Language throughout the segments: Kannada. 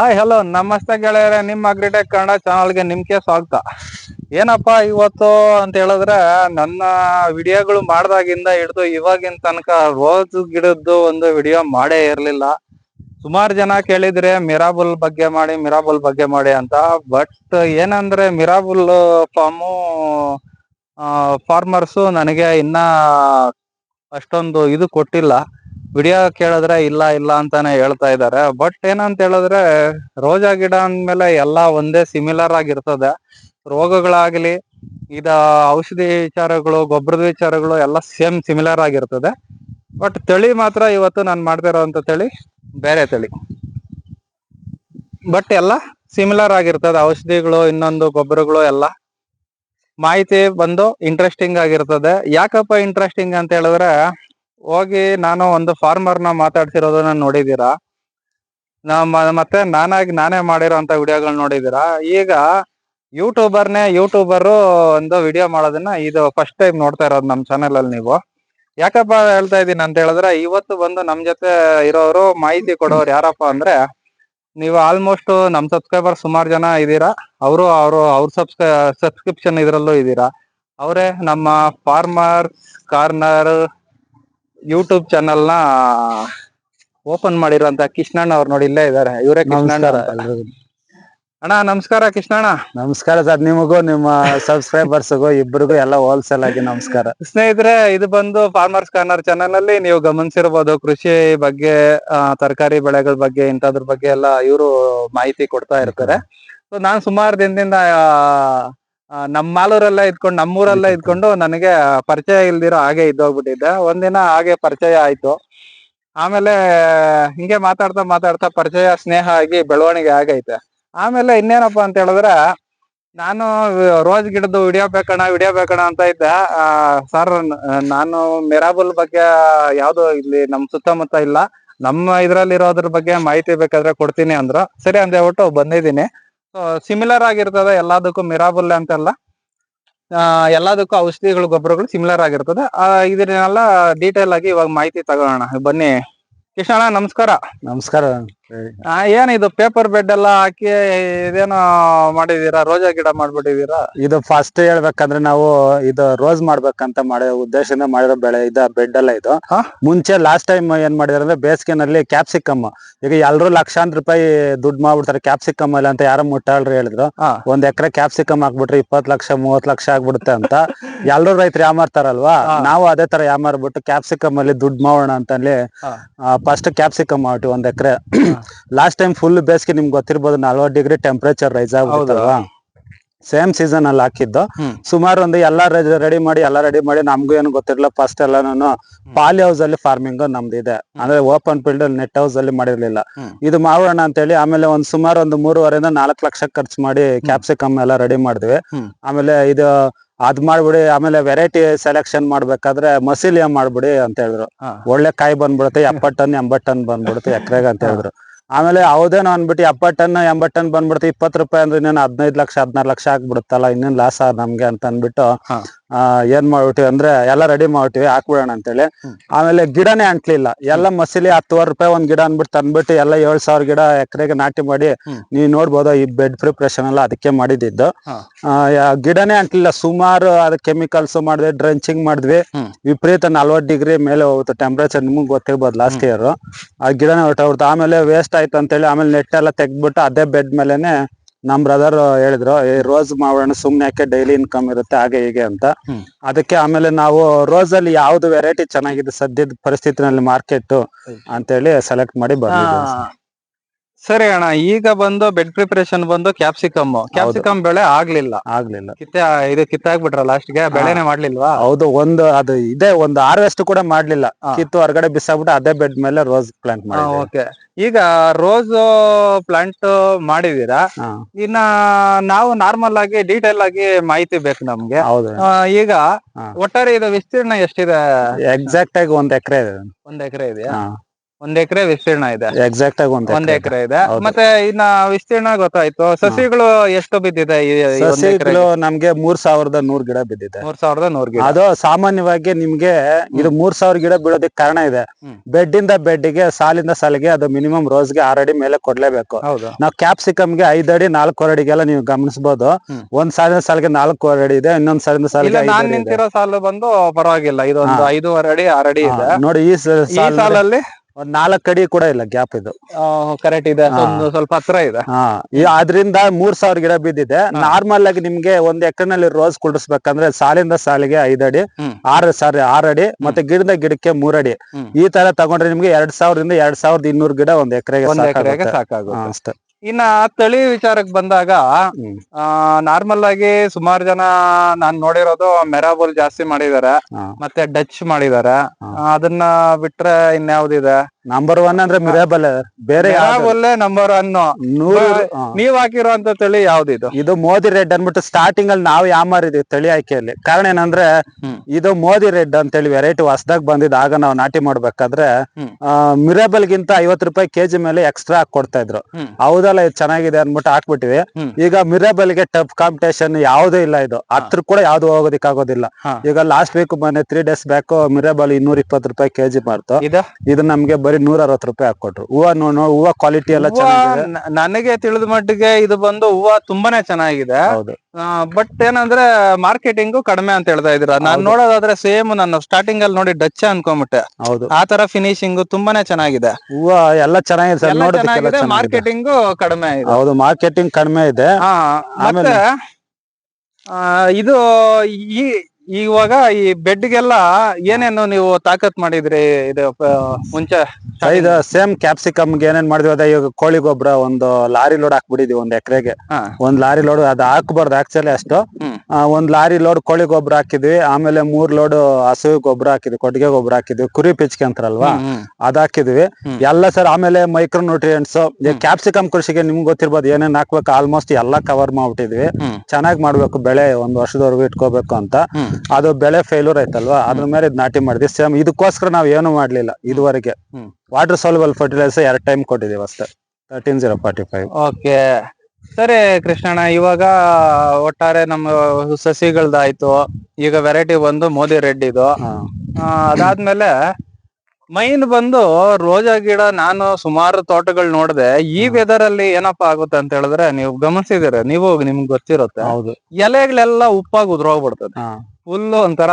ಹಾಯ್ ಹಲೋ ನಮಸ್ತೆ ಗೆಳೆಯರೆ. ನಿಮ್ಮ ಅಗ್ರಿಟೆಕ್ ಕನ್ನಡ ಚಾನಲ್ಗೆ ನಿಮ್ಗೆ ಸ್ವಾಗತ. ಏನಪ್ಪಾ ಇವತ್ತು ಅಂತ ಹೇಳಿದ್ರೆ ನನ್ನ ವಿಡಿಯೋಗಳು ಮಾಡ್ದಾಗಿಂದ ಹಿಡಿದು ಇವಾಗಿನ ತನಕ ರೋಸ್ ಗಿಡದ್ದು ಒಂದು ವಿಡಿಯೋ ಮಾಡೇ ಇರಲಿಲ್ಲ. ಸುಮಾರು ಜನ ಕೇಳಿದ್ರೆ ಮಿರಾಬುಲ್ ಬಗ್ಗೆ ಮಾಡಿ, ಮಿರಾಬುಲ್ ಬಗ್ಗೆ ಮಾಡಿ ಅಂತ. ಬಟ್ ಏನಂದ್ರೆ ಮಿರಾಬುಲ್ ಫಾರ್ಮು ಫಾರ್ಮರ್ಸು ನನಗೆ ಇನ್ನ ಅಷ್ಟೊಂದು ಇದು ಕೊಟ್ಟಿಲ್ಲ. ವಿಡಿಯೋ ಕೇಳಿದ್ರೆ ಇಲ್ಲ ಇಲ್ಲ ಅಂತಾನೆ ಹೇಳ್ತಾ ಇದ್ದಾರೆ. ಬಟ್ ಏನಂತ ಹೇಳಿದ್ರೆ, ರೋಜಾ ಗಿಡ ಅಂದ್ಮೇಲೆ ಎಲ್ಲಾ ಒಂದೇ ಸಿಮಿಲರ್ ಆಗಿರ್ತದೆ. ರೋಗಗಳಾಗ್ಲಿ ಇದ ಔಷಧಿ ವಿಚಾರಗಳು, ಗೊಬ್ಬರದ ವಿಚಾರಗಳು ಎಲ್ಲ ಸೇಮ್ ಸಿಮಿಲರ್ ಆಗಿರ್ತದೆ. ಬಟ್ ತಳಿ ಮಾತ್ರ ಇವತ್ತು ನಾನು ಮಾಡ್ತಿರೋಂಥ ತಳಿ ಬೇರೆ ತಳಿ. ಬಟ್ ಎಲ್ಲ ಸಿಮಿಲರ್ ಆಗಿರ್ತದೆ. ಔಷಧಿಗಳು, ಇನ್ನೊಂದು ಗೊಬ್ಬರಗಳು ಎಲ್ಲ ಮಾಹಿತಿ ಬಂದು ಇಂಟ್ರೆಸ್ಟಿಂಗ್ ಆಗಿರ್ತದೆ. ಯಾಕಪ್ಪ ಇಂಟ್ರೆಸ್ಟಿಂಗ್ ಅಂತ ಹೇಳಿದ್ರೆ ಹೋಗಿ ನಾನು ಒಂದು ಫಾರ್ಮರ್ನ ಮಾತಾಡ್ತಿರೋದನ್ನ ನೋಡಿದೀರಾ ನಮ್ಮ ಮತ್ತೆ ನಾನಾಗಿ ನಾನೇ ಮಾಡಿರೋಂತ ವಿಡಿಯೋಗಳು ನೋಡಿದೀರಾ ಈಗ ಯೂಟ್ಯೂಬರ್ನೇ ಯೂಟ್ಯೂಬರು ಒಂದು ವಿಡಿಯೋ ಮಾಡೋದನ್ನ ಇದು ಫಸ್ಟ್ ಟೈಮ್ ನೋಡ್ತಾ ಇರೋದು ನಮ್ಮ ಚಾನೆಲ್ ಅಲ್ಲಿ ನೀವು. ಯಾಕಪ್ಪ ಹೇಳ್ತಾ ಇದ್ದೀನಿ ಅಂತ ಹೇಳಿದ್ರೆ, ಇವತ್ತು ಬಂದು ನಮ್ ಜೊತೆ ಇರೋರು ಮಾಹಿತಿ ಕೊಡೋರು ಯಾರಪ್ಪ ಅಂದ್ರೆ, ನೀವು ಆಲ್ಮೋಸ್ಟ್ ನಮ್ ಸಬ್ಸ್ಕ್ರೈಬರ್ ಸುಮಾರು ಜನ ಇದ್ದೀರಾ. ಅವರು ಅವರು ಅವ್ರ ಸಬ್ಸ್ಕ್ರೈ ಸಬ್ಸ್ಕ್ರಿಪ್ಷನ್ ಇದರಲ್ಲೂ ಇದ್ದೀರಾ. ಅವರೇ ನಮ್ಮ ಫಾರ್ಮರ್ ಕಾರ್ನರ್ ಯೂಟ್ಯೂಬ್ ಚಾನೆಲ್ನ ಓಪನ್ ಮಾಡಿರುವಂತ ಕೃಷ್ಣಣ್ಣ ಅವ್ರು ನೋಡಿ ಇಲ್ಲೇ ಇದಾರೆ ಇವರೇ ಕೃಷ್ಣಣ್ಣ. ಅಣ್ಣ ನಮಸ್ಕಾರ ಕೃಷ್ಣಣ್ಣ. ನಮಸ್ಕಾರ ಸರ್ ನಿಮಗೂ ನಿಮ್ಮ ಸಬ್ಸ್ಕ್ರೈಬರ್ಸ್ಗೂ ಇಬ್ಬರಿಗೂ ಎಲ್ಲ ಹೋಲ್ಸೇಲ್ ಆಗಿ ನಮಸ್ಕಾರ. ಸ್ನೇಹಿತರೆ ಇದು ಬಂದು ಫಾರ್ಮರ್ಸ್ ಕಾರ್ನರ್ ಚಾನಲ್ ಅಲ್ಲಿ ನೀವು ಗಮನಿಸಿರ್ಬೋದು ಕೃಷಿ ಬಗ್ಗೆ ತರಕಾರಿ ಬೆಳೆಗಳ ಬಗ್ಗೆ ಇಂಥದ್ರ ಬಗ್ಗೆ ಎಲ್ಲ ಇವರು ಮಾಹಿತಿ ಕೊಡ್ತಾ ಇರ್ತಾರೆ. ಸೊ ನಾನ್ ಸುಮಾರು ದಿನದಿಂದ ನಮ್ಮ ಮಾಲೂರಲ್ಲೇ ಇದ್ಕೊಂಡು ನಮ್ಮೂರಲ್ಲೇ ಇದ್ಕೊಂಡು ನನಗೆ ಪರಿಚಯ ಇಲ್ದಿರೋ ಹಾಗೆ ಇದ್ದೋಗ್ಬಿಟ್ಟಿದ್ದೆ. ಒಂದಿನ ಹಾಗೆ ಪರಿಚಯ ಆಯ್ತು. ಆಮೇಲೆ ಹಿಂಗೆ ಮಾತಾಡ್ತಾ ಮಾತಾಡ್ತಾ ಪರಿಚಯ ಸ್ನೇಹ ಆಗಿ ಬೆಳವಣಿಗೆ ಆಗೈತೆ. ಆಮೇಲೆ ಇನ್ನೇನಪ್ಪ ಅಂತ ಹೇಳಿದ್ರೆ ನಾನು ರೋಜ್ ಗಿಡದ್ದು ವಿಡಿಯೋ ಬೇಕಣ ವಿಡಿಯೋ ಬೇಕಣ ಅಂತ ಇದ್ದೆ. ಆ ಸರ್ ನಾನು ಮಿರಾಬುಲ್ ಬಗ್ಗೆ ಯಾವ್ದು ಇಲ್ಲಿ ನಮ್ ಸುತ್ತಮುತ್ತ ಇಲ್ಲ. ನಮ್ಮ ಇದ್ರಲ್ಲಿ ಇರೋದ್ರ ಬಗ್ಗೆ ಮಾಹಿತಿ ಬೇಕಾದ್ರೆ ಕೊಡ್ತೀನಿ ಅಂದ್ರು. ಸರಿ ಅಂತ ಹೇಳ್ಬಿಟ್ಟು ಬಂದಿದ್ದೀನಿ. ಸಿಮಿಲರ್ ಆಗಿರ್ತದೆ, ಎಲ್ಲದಕ್ಕೂ ಮಿರಾಬುಲ್ ಅಂತೆಲ್ಲ. ಎಲ್ಲದಕ್ಕೂ ಔಷಧಿಗಳು, ಗೊಬ್ಬರಗಳು ಸಿಮಿಲರ್ ಆಗಿರ್ತದೆ. ಇದನ್ನೆಲ್ಲ ಡೀಟೇಲ್ ಆಗಿ ಇವಾಗ ಮಾಹಿತಿ ತಗೋಣ ಬನ್ನಿ. ಕಿಶಣ ನಮಸ್ಕಾರ. ನಮಸ್ಕಾರ. ಆ, ಇದು ಪೇಪರ್ ಬೆಡ್ ಎಲ್ಲಾ ಹಾಕಿ ಇದೇನೋ ಮಾಡಿದೀರಾ ರೋಜಾ ಗಿಡ ಮಾಡ್ಬಿಟ್ಟಿದೀರಾ ಇದು ಫಸ್ಟ್ ಹೇಳ್ಬೇಕಂದ್ರೆ ನಾವು ಇದು ರೋಸ್ ಮಾಡ್ಬೇಕಂತ ಮಾಡೋ ಉದ್ದೇಶದಿಂದ ಮಾಡಿರೋ ಬೆಳೆ ಇದ ಬೆಡ್ ಎಲ್ಲ ಇದು ಹಾ? ಮುಂಚೆ ಲಾಸ್ಟ್ ಟೈಮ್ ಏನ್ ಮಾಡಿದಾರೆ ಅಂದ್ರೆ ಬೇಸಿಗೆನಲ್ಲಿ ಕ್ಯಾಪ್ಸಿಕಮ್ ಈಗ ಎಲ್ರು ಲಕ್ಷಾಂತರ ರೂಪಾಯಿ ದುಡ್ಡು ಮಾಡ್ಬಿಡ್ತಾರೆ ಕ್ಯಾಪ್ಸಿಕಮ್ ಅಲ್ಲಿ ಅಂತ ಯಾರೋ ಮುಟ್ಟಾಳ್ರು ಹೇಳಿದ್ರು ಹಾ. ಒಂದ್ ಎಕರೆ ಕ್ಯಾಪ್ಸಿಕಮ್ ಹಾಕ್ಬಿಟ್ರೆ ಇಪ್ಪತ್ ಲಕ್ಷ ಮೂವತ್ ಲಕ್ಷ ಆಗ್ಬಿಡುತ್ತೆ ಅಂತ ಎಲ್ಲರೂ ರೈತರು ಯಾಮಾರ್ತಾರಲ್ವಾ ಹಾ. ನಾವು ಅದೇ ತರ ಯಾಮಾರ್ಬಿಟ್ಟು ಕ್ಯಾಪ್ಸಿಕಮ್ ಅಲ್ಲಿ ದುಡ್ಡು ಮಾಡೋಣ ಅಂತಲ್ಲಿ ಹಾ. ಫಸ್ಟ್ ಕ್ಯಾಪ್ಸಿಕಮ್ ಮಾಡ್ಬಿಟ್ಟು ಒಂದ್ ಎಕರೆ ಲಾಸ್ಟ್ ಟೈಮ್ ಫುಲ್ ಬೇಸಿಗೆ ನಿಮ್ಗೆ ಗೊತ್ತಿರ್ಬೋದು ನಲ್ವತ್ತು ಡಿಗ್ರಿ ಟೆಂಪರೇಚರ್ ರೈಸ್ ಆಗ್ಬಿಡುತ್ತಲ್ವಾ ಸೇಮ್ ಸೀಸನ್ ಅಲ್ಲಿ ಹಾಕಿದ್ದು. ಸುಮಾರು ಒಂದು ಎಲ್ಲಾ ರೆಡಿ ಮಾಡಿ ಎಲ್ಲಾ ರೆಡಿ ಮಾಡಿ ನಮ್ಗೂ ಏನು ಗೊತ್ತಿರಲಿಲ್ಲ. ಫಸ್ಟ್ ಎಲ್ಲ ನಾನು ಪಾಲಿ ಹೌಸ್ ಅಲ್ಲಿ ಫಾರ್ಮಿಂಗ್ ನಮ್ದು ಇದೆ. ಅಂದ್ರೆ ಓಪನ್ ಫೀಲ್ಡ್ ಅಲ್ಲಿ ನೆಟ್ ಹೌಸ್ ಅಲ್ಲಿ ಮಾಡಿರ್ಲಿಲ್ಲ. ಇದು ಮಾಡೋಣ ಅಂತ ಹೇಳಿ ಆಮೇಲೆ ಒಂದ್ ಸುಮಾರು ಒಂದು ಮೂರುವರೆಯಿಂದ ನಾಲ್ಕು ಲಕ್ಷ ಖರ್ಚು ಮಾಡಿ ಕ್ಯಾಪ್ಸಿಕಮ್ ಎಲ್ಲ ರೆಡಿ ಮಾಡಿದ್ವಿ. ಆಮೇಲೆ ಇದು ಅದ್ ಮಾಡ್ಬಿಡಿ ಆಮೇಲೆ ವೆರೈಟಿ ಸೆಲೆಕ್ಷನ್ ಮಾಡ್ಬೇಕಾದ್ರೆ ಮಸೀಲಿಯ ಮಾಡ್ಬಿಡಿ ಅಂತ ಹೇಳಿದ್ರು. ಒಳ್ಳೆ ಕಾಯಿ ಬಂದ್ಬಿಡುತ್ತೆ ಎಪ್ಪತ್ತನ್ ಟನ್ ಎಂಬತ್ತು ಟನ್ ಬಂದ್ಬಿಡುತ್ತೆ ಎಕರೆಗೆ ಅಂತ ಹೇಳಿದ್ರು. ಆಮೇಲೆ ಹೌದೇನೋ ಅನ್ಬಿಟ್ಟು ಎಪ್ಪತ್ತು ಟನ್ ಎಂಬತ್ತು ಟನ್ ಬಂದ್ಬಿಡ್ತು ಇಪ್ಪತ್ತು ರೂಪಾಯಿ ಅಂದ್ರೆ ಇನ್ನೇನು ಹದಿನೈದು ಲಕ್ಷ ಹದಿನಾರು ಲಕ್ಷ ಆಗ್ಬಿಡುತ್ತಲ್ಲ ಇನ್ನೇನ್ ಲಾಸ್ ನಮ್ಗೆ ಅಂತ. ಆ, ಏನ್ ಮಾಡ್ಬಿಟ್ಟಿವಿ ಅಂದ್ರೆ ಎಲ್ಲ ರೆಡಿ ಮಾಡ್ಬಿಟ್ಟಿವಿ ಹಾಕ್ಬಿಡೋಣ ಅಂತೇಳಿ. ಹೇಳಿ ಆಮೇಲೆ ಗಿಡನೇ ಅಂಟ್ಲಿಲ್ಲ. ಎಲ್ಲ ಮಸೀಲಿ ಹತ್ತುವರೆ ರೂಪಾಯಿ ಒಂದ್ ಗಿಡ ಅನ್ಬಿಟ್ಟು ತಂದ್ಬಿಟ್ಟು ಎಲ್ಲ ಏಳ್ ಸಾವಿರ ಗಿಡ ಎಕರೆಗೆ ನಾಟಿ ಮಾಡಿ. ನೀವ್ ನೋಡ್ಬೋದು ಈ ಬೆಡ್ ಪ್ರಿಪ್ರೇಷನ್ ಎಲ್ಲ ಅದಕ್ಕೆ ಮಾಡಿದ್ದು ಆ ಗಿಡನೇ ಅಂಟ್ಲಿಲ್ಲ. ಸುಮಾರು ಅದ ಕೆಮಿಕಲ್ಸ್ ಮಾಡಿದ್ವಿ ಡ್ರೆಂಚಿಂಗ್ ಮಾಡಿದ್ವಿ. ವಿಪರೀತ ನಲ್ವತ್ ಡಿಗ್ರಿ ಮೇಲೆ ಹೋಗುತ್ತೆ ಟೆಂಪರೇಚರ್ ನಿಮ್ಗೆ ಗೊತ್ತಿರ್ಬೋದು ಲಾಸ್ಟ್ ಇಯರ್ ಆ ಗಿಡನೇ ಹೊರಟೋಗ್ಬಿಡ್ತು. ಆಮೇಲೆ ವೇಸ್ಟ್ ಆಯ್ತು ಅಂತೇಳಿ ಆಮೇಲೆ ನೆಟ್ ಎಲ್ಲ ತೆಗ್ದ್ಬಿಟ್ಟು ಅದೇ ಬೆಡ್ ಮೇಲೆನೆ ನಮ್ ಬ್ರದರ್ ಹೇಳಿದ್ರು ಈ ರೋಸ್ ಮಾಡೋಣ ಸುಮ್ನೆ ಯಾಕೆ ಡೈಲಿ ಇನ್ಕಮ್ ಇರುತ್ತೆ ಹಾಗೆ ಹೀಗೆ ಅಂತ. ಅದಕ್ಕೆ ಆಮೇಲೆ ನಾವು ರೋಸ್ ಅಲ್ಲಿ ಯಾವ್ದು ವೆರೈಟಿ ಚೆನ್ನಾಗಿದೆ ಸದ್ಯದ ಪರಿಸ್ಥಿತಿನಲ್ಲಿ ಮಾರ್ಕೆಟ್ ಅಂತೇಳಿ ಸೆಲೆಕ್ಟ್ ಮಾಡಿ ಬಂದಿದ್ದೀವಿ. ಸರಿ ಅಣ್ಣ ಈಗ ಬಂದು ಬೆಡ್ ಪ್ರಿಪರೇಷನ್ ಬಂದು ಕ್ಯಾಪ್ಸಿಕಮ್ ಕ್ಯಾಪ್ಸಿಕಮ್ ಬೆಳೆ ಆಗ್ಲಿಲ್ಲ. ಆಗ್ಲಿಲ್ಲ. ಕಿತ್ತೆ ಇದು ಕಿತ್ತಾಕ್ಬಿಟ್ರ ಲಾಸ್ಟ್ಗೆ ಬೆಳೆನೆ ಮಾಡ್ಲಿಲ್ವಾ? ಹೌದು ಒಂದು ಅದು ಇದೆ ಒಂದು ಹಾರ್ವೆಸ್ಟ್ ಕೂಡ ಮಾಡ್ಲಿಲ್ಲ. ಕಿತ್ತು ಹೊರಗಡೆ ಬಿಸಾಕ್ಬಿಟ್ಟು ಅದೇ ಬೆಡ್ ಮೇಲೆ ರೋಸ್ ಪ್ಲಾಂಟ್ ಮಾಡಿ ಓಕೆ ಈಗ ರೋಸ್ ಪ್ಲಾಂಟ್ ಮಾಡಿದೀರಾ ಇನ್ನ ನಾವು ನಾರ್ಮಲ್ ಆಗಿ ಡೀಟೇಲ್ ಆಗಿ ಮಾಹಿತಿ ಬೇಕು ನಮ್ಗೆ. ಈಗ ಒಟ್ಟಾರೆ ಇದು ವಿಸ್ತೀರ್ಣ ಎಷ್ಟಿದೆ? ಎಕ್ಸಾಕ್ಟ್ ಆಗಿ ಒಂದ್ ಎಕರೆ ಇದೆ. ಒಂದ್ ಎಕರೆ ಇದೆಯಾ? ಒಂದ್ ಎಕರೆ ವಿಸ್ತೀರ್ಣ ಇದೆ. ಎಕ್ಸಾಕ್ಟ್ ಆಗಿ ಒಂದ್ ಒಂದ್ ಎಕ್ರೆ. ಇದೆ. ಮತ್ತೆ ಇನ್ನ ವಿಸ್ತೀರ್ಣ ಗೊತ್ತಾಯ್ತು. ಸಸಿಗಳು ಎಷ್ಟು ಬಿದ್ದಿದೆ ಈ ಈ ಒಂದ್ ಎಕರೆ ಸಸಿಗಳು ನಮ್ಗೆ ಮೂರ್ ಸಾವಿರದ ನೂರ್ ಗಿಡ ಬಿದ್ದಿದೆ. ಮೂರ್ ಸಾವಿರದ ನೂರ್ ಗಿಡ. ಅದು ಸಾಮಾನ್ಯವಾಗಿ ನಿಮ್ಗೆ ಇದು ಮೂರ್ ಸಾವಿರ ಗಿಡ ಬೀಳೋದಕ್ಕೆ ಕಾರಣ ಇದೆ. ಹ್ಮ್. ಬೆಡ್ ಇಂದ ಬೆಡ್ಗೆ ಸಾಲಿಂದ ಸಾಲಿಗೆ ಅದು ಮಿನಿಮಮ್ ರೋಸ್ಗೆ ಆರ್ ಅಡಿ ಮೇಲೆ ಕೊಡ್ಲೇಬೇಕು. ಹೌದು. ನಾವು ಕ್ಯಾಪ್ಸಿಕಮ್ಗೆ ಐದ್ ಅಡಿ ನಾಲ್ಕು ಅಡಿಗೆಲ್ಲ ನೀವು ಗಮನಿಸಬಹುದು ಹ್ಮ್. ಒಂದ್ ಸಾಲಿನ ಸಾಲಿಗೆ ನಾಲ್ಕು ಅಡಿ ಇದೆ ಇನ್ನೊಂದ್ ಸಾಲಿನ ಸಾಲಿಗೆ ಐದ್ ನಾನ್ ಅಡಿ ಇದೆ. ನಿಂತಿರೋ ಸಾಲು ಬಂದು ಪರವಾಗಿಲ್ಲ. ಇದೊಂದು. ಐದೂವರೆ ಅಡಿ ಆರ್ ಅಡಿ ಇದೆ. ಹಾ, ನೋಡಿ ಈ ಸ- ಈ ಸಾಲ್ ಸಾಲಲ್ಲಿ ಒಂದ್ ನಾಲ್ಕು ಅಡಿ ಕೂಡ ಇಲ್ಲ ಗ್ಯಾಪ್ ಇದು. ಕರೆಕ್ಟ್ ಇದೆ. ಒಂದು ಸ್ವಲ್ಪ ಹತ್ರ ಇದೆ. ಹಾ. ಈ ಅದ್ರಿಂದ ಮೂರ್ ಸಾವಿರ ಗಿಡ ಬಿದ್ದಿದೆ. ನಾರ್ಮಲ್ ಆಗಿ ನಿಮ್ಗೆ ಒಂದ್ ಎಕರೆನಲ್ಲಿ ರೋಸ್ ಕುಡಿಸ್ಬೇಕಂದ್ರೆ ಸಾಲಿಂದ ಸಾಲಿಗೆ ಐದಡಿ. ಆರು ಸಾರಿ ಆರ್ ಅಡಿ ಮತ್ತೆ ಗಿಡದ ಗಿಡಕ್ಕೆ ಮೂರ್ ಅಡಿ. ಈ ತರ ತಗೊಂಡ್ರೆ ನಿಮ್ಗೆ ಎರಡ್ ಸಾವಿರದಿಂದ ಎರಡ್ ಸಾವಿರದ ಇನ್ನೂರು ಗಿಡ ಒಂದ್ ಎಕರೆಗೆ ಸಾಕಾಗುತ್ತೆ. ಅಷ್ಟೇ. ಇನ್ನ ತಳಿ ವಿಚಾರಕ್ಕೆ ಬಂದಾಗ ಆ ನಾರ್ಮಲ್ ಆಗಿ ಸುಮಾರು ಜನ ನಾನ್ ನೋಡಿರೋದು ಮೆರಾಬೋಲ್ ಜಾಸ್ತಿ ಮಾಡಿದಾರೆ ಮತ್ತೆ ಡಚ್ ಮಾಡಿದಾರೆ ಅದನ್ನ ಬಿಟ್ರೆ ಇನ್ಯಾವ್ದಿದೆ? ನಂಬರ್ ಒನ್ ಅಂದ್ರೆ ಮಿರಾಬಲ್ ಬೇರೆ ನಂಬರ್ ಒನ್ ನೂರು. ನೀವ್ ಹಾಕಿರುವಂತ ತಳಿ ಯಾವ್ದಿದು? ಇದು ಮೋದಿ ರೆಡ್ ಅನ್ಬಿಟ್ಟು ಸ್ಟಾರ್ಟಿಂಗ್ ಅಲ್ಲಿ ನಾವು ಯಾಮಾರಿದೀವಿ ತಳಿ ಆಯ್ಕೆಯಲ್ಲಿ. ಕಾರಣ ಏನಂದ್ರೆ ಇದು ಮೋದಿ ರೆಡ್ ಅಂತೇಳಿ ವೆರೈಟಿ ಹೊಸದಾಗ್ ಬಂದಿದ್ ಆಗ ನಾವು ನಾಟಿ ಮಾಡ್ಬೇಕಾದ್ರೆ ಮಿರಬಲ್ ಗಿಂತ ಐವತ್ ರೂಪಾಯಿ ಕೆಜಿ ಮೇಲೆ ಎಕ್ಸ್ಟ್ರಾ ಹಾಕಿ ಕೊಡ್ತಾ ಇದ್ರು. ಹೌದಲ್ಲ ಇದು ಚೆನ್ನಾಗಿದೆ ಅನ್ಬಿಟ್ಟು ಹಾಕ್ಬಿಟ್ಟಿವಿ. ಈಗ ಮಿರಾಬಲ್ಗೆ ಟಫ್ ಕಾಂಪಿಟೇಷನ್ ಯಾವ್ದು ಇಲ್ಲ ಇದು. ಹತ್ರ ಕೂಡ ಯಾವ್ದು ಹೋಗೋದಿಕ್ ಆಗೋದಿಲ್ಲ. ಈಗ ಲಾಸ್ಟ್ ವೀಕ್ ಮೊನ್ನೆ ತ್ರೀ ಡೇಸ್ ಬ್ಯಾಕ್ ಮಿರಾಬಲ್ ಇನ್ನೂರ ಇಪ್ಪತ್ತು ರೂಪಾಯಿ ಕೆಜಿ ಮಾಡ್ತು ಇದು ನಮ್ಗೆ ಬರೀ ನೂರ ಅರವತ್ತು ರೂಪಾಯಿ ಹಾಕೊಟ್ರು ಹೂವ ನೋ- ನೋ- ಹೂವ ಕ್ವಾಲಿಟಿ ಎಲ್ಲ ಹೂವ ಚೆನ್ನಾಗಿದೆ. ನ- ನನಗೆ ತಿಳಿದ ಮಟ್ಟಿಗೆ ಇದು ಬಂದು ಹೂವ ತುಂಬಾನೇ ಚೆನ್ನಾಗಿದೆ. ಹೌದು. ಬಟ್ ಏನಂದ್ರೆ ಮಾರ್ಕೆಟಿಂಗ್ ಕಡಿಮೆ ಅಂತ ಹೇಳ್ತಾ ಇದ್ರ ನಾನ್ ನೋಡೋದಾದ್ರೆ ಸೇಮ್ ನಾನು ಸ್ಟಾರ್ಟಿಂಗ್ ಅಲ್ಲಿ ನೋಡಿ ಡಚ್ ಅನ್ಕೊಂಬಿಟ್ಟೆ. ಹೌದು. ಆ ತರ ಫಿನಿಶಿಂಗ್ ತುಂಬಾನೇ ಚೆನ್ನಾಗಿದೆ. ಹೂವ ಎಲ್ಲ ಚೆನ್ನಾಗಿದೆ ಸರ್. ಎಲ್ಲ ನೋಡೋದಕ್ಕೆಲ್ಲ ಚೆನ್ನಾಗಿದೆ ಚೆನ್ನಾಗಿದೆ. ಮಾರ್ಕೆಟಿಂಗ್ ಕಡಿಮೆ ಇದೆ ಹೌದು ಮಾರ್ಕೆಟಿಂಗ್ ಕಡಿಮೆ ಇದೆ. ಹಾ ಮತ್ತೆ ಆಮೇಲೆ? ಆ, ಇದು ಈ ಇವಾಗ ಈ ಬೆಡ್ಗೆಲ್ಲ ಏನೇನು ನೀವು ತಾಕತ್ ಮಾಡಿದ್ರಿ ಇದು ಮುಂಚೆ ಇದು ಸೇಮ್ ಕ್ಯಾಪ್ಸಿಕಮ್ ಏನೇನ್ ಮಾಡಿದ್ವಿ ಅದ ಈಗ ಕೋಳಿ ಗೊಬ್ಬರ ಒಂದು ಲಾರಿ ಲೋಡ್ ಹಾಕ್ಬಿಟ್ಟಿದ್ವಿ ಒಂದ್ ಎಕರೆಗೆ ಹಾ. ಒಂದ್ ಲಾರಿ ಲೋಡ್ ಅದ್ ಹಾಕ್ಬಾರ್ದು ಆಕ್ಚುಲಿ ಅಷ್ಟು ಹ್ಮ್. ಆ, ಒಂದ್ ಲಾರಿ ಲೋಡ್ ಕೋಳಿ ಗೊಬ್ಬರ ಹಾಕಿದ್ವಿ ಆಮೇಲೆ ಮೂರ್ ಲೋಡ್ ಹಸು ಗೊಬ್ಬರ ಹಾಕಿದ್ವಿ ಕೊಟ್ಟಿಗೆ ಗೊಬ್ಬರ ಹಾಕಿದ್ವಿ ಕುರಿ ಪಿಚ್ಕೆ ಅಂತಾರಲ್ವಾ ಹ್ಮ್. ಅದ್ ಹಾಕಿದ್ವಿ. ಎಲ್ಲ ಸರ್ ಆಮೇಲೆ ಮೈಕ್ರೋ ನ್ಯೂಟ್ರಿಯೆಂಟ್ಸ್ ಕ್ಯಾಪ್ಸಿಕಮ್ ಕೃಷಿಗೆ ನಿಮ್ಗೆ ಗೊತ್ತಿರ್ಬೋದು ಏನೇನ್ ಹಾಕ್ಬೇಕು ಆಲ್ಮೋಸ್ಟ್ ಎಲ್ಲಾ ಕವರ್ ಮಾಡ್ಬಿಟ್ಟಿದ್ವಿ ಹ್ಮ್. ಚೆನ್ನಾಗಿ ಮಾಡ್ಬೇಕು ಬೆಳೆ ಒಂದ್ ವರ್ಷದವರೆಗೂ ಇಟ್ಕೋಬೇಕು ಅಂತ ಹ್ಮ್. ಅದು ಬೆಳೆ ಫೇಲ್ಯೂರ್ ಆಯ್ತಲ್ವಾ? ಅದ್ರ ಮೇಲೆ ಇದು ನಾಟಿ ಮಾಡಿದ್ವಿ. ಸೇಮ್ ಇದಕ್ಕೋಸ್ಕರ ನಾವ್ ಏನು ಮಾಡ್ಲಿಲ್ಲ ಇದುವರೆಗೆ. ವಾಟರ್ ಸೋಲ್ಬಲ್ ಫರ್ಟಿಲೈಸರ್ ಎರಡ್ ಟೈಮ್ ಕೊಟ್ಟಿದೀವಿ ಅಷ್ಟೇ. Thirteen zero forty five okay ಸರಿ ಕೃಷ್ಣಣ್ಣ ಇವಾಗ ಒಟ್ಟಾರೆ ನಮ್ಮ ಸಸಿಗಳದಾಯ್ತು. ಈಗ ವೆರೈಟಿ ಬಂದು ಮೋದಿ ರೆಡ್ ಇದು. ಆ, ಅದಾದ್ಮೇಲೆ ಮೈನ್ ಬಂದು ರೋಜಾ ಗಿಡ ನಾನು ಸುಮಾರು ತೋಟಗಳು ನೋಡಿದೆ. ಈ ವೆದರ್ ಅಲ್ಲಿ ಏನಪ್ಪಾ ಆಗುತ್ತೆ ಅಂತ ಹೇಳಿದ್ರೆ ನೀವು ಗಮನಿಸಿದಿರ ನೀವು ನಿಮ್ಗೆ ಗೊತ್ತಿರುತ್ತೆ. ಹೌದು. ಎಲೆಗಳೆಲ್ಲ ಉಪ್ಪಾಗಿ ಉದ್ರೋಗ್ಬಿಡ್ತದೆ. ಫುಲ್ ಒಂಥರ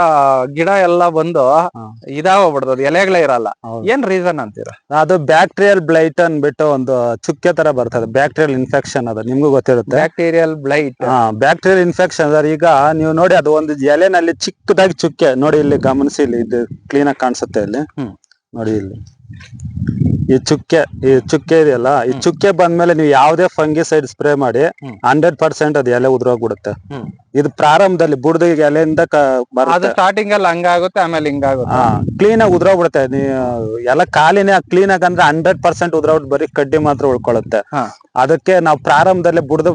ಗಿಡ ಎಲ್ಲ ಬಂದು ಹಾ. ಇದಾಗೋಗ್ಬಿಡ್ತದೆ ಎಲೆಗಳೇ ಇರಲ್ಲ. ಏನ್ ರೀಸನ್ ಅಂತೀರ? ಅದು ಬ್ಯಾಕ್ಟೀರಿಯಲ್ ಬ್ಲೈಟ್ ಅನ್ಬಿಟ್ಟು ಒಂದು ಚುಕ್ಕೆ ತರ ಬರ್ತದೆ. ಬ್ಯಾಕ್ಟೀರಿಯಲ್ ಇನ್ಫೆಕ್ಷನ್ ಅದು. ನಿಮ್ಗೂ ಗೊತ್ತಿರುತ್ತೆ. ಬ್ಯಾಕ್ಟೀರಿಯಲ್ ಬ್ಲೈಟ್ ಹಾ ಬ್ಯಾಕ್ಟೀರಿಯಲ್ ಇನ್ಫೆಕ್ಷನ್ ಅದ್ರ ಈಗ ನೀವು ನೋಡಿ ಅದು ಒಂದು ಎಲೆನಲ್ಲಿ ಚಿಕ್ಕದಾಗಿ ಚುಕ್ಕೆ. ನೋಡಿ ಇಲ್ಲಿ ಗಮನಿಸಿ ಇಲ್ಲಿ ಇದು ಕ್ಲೀನ್ ಆಗಿ ಕಾಣಿಸುತ್ತೆ ಇಲ್ಲಿ. ನೋಡಿ ಇಲ್ಲಿ. ಈ ಚುಕ್ಕೆ ಈ ಚುಕ್ಕೆ ಇದೆಯಲ್ಲ ಈ ಚುಕ್ಕೆ ಬಂದ್ಮೇಲೆ ನೀವು ಯಾವುದೇ ಫಂಗಿಸೈಡ್ ಸ್ಪ್ರೇ ಮಾಡಿ. ಹಂಡ್ರೆಡ್ ಪರ್ಸೆಂಟ್ ಅದು ಎಲೆ ಉದ್ರೋಗ್ಬಿಡುತ್ತೆ. ಇದು ಪ್ರಾರಂಭದಲ್ಲಿ ಬುಡದ ಎಲೆಯಿಂದ ಅದು ಸ್ಟಾರ್ಟಿಂಗ್ ಅಲ್ಲಿ ಹಂಗಾಗುತ್ತೆ ಆಮೇಲೆ ಹಿಂಗಾಗುತ್ತೆ. ಕ್ಲೀನ್ ಆಗಿ ಉದ್ರೋಗ್ಬಿಡುತ್ತೆ. ಎಲ್ಲ ಕಾಲಿನ ಕ್ಲೀನ್ ಆಗಿ ಅಂದ್ರೆ ಹಂಡ್ರೆಡ್ ಪರ್ಸೆಂಟ್ ಉದ್ರೋಗ್ಬಿಟ್ಟು ಬರೀ ಕಡ್ಡಿ ಮಾತ್ರ ಉಳ್ಕೊಳ್ಳುತ್ತೆ. ಅದಕ್ಕೆ ನಾವು ಪ್ರಾರಂಭದಲ್ಲಿ ಬುಡದ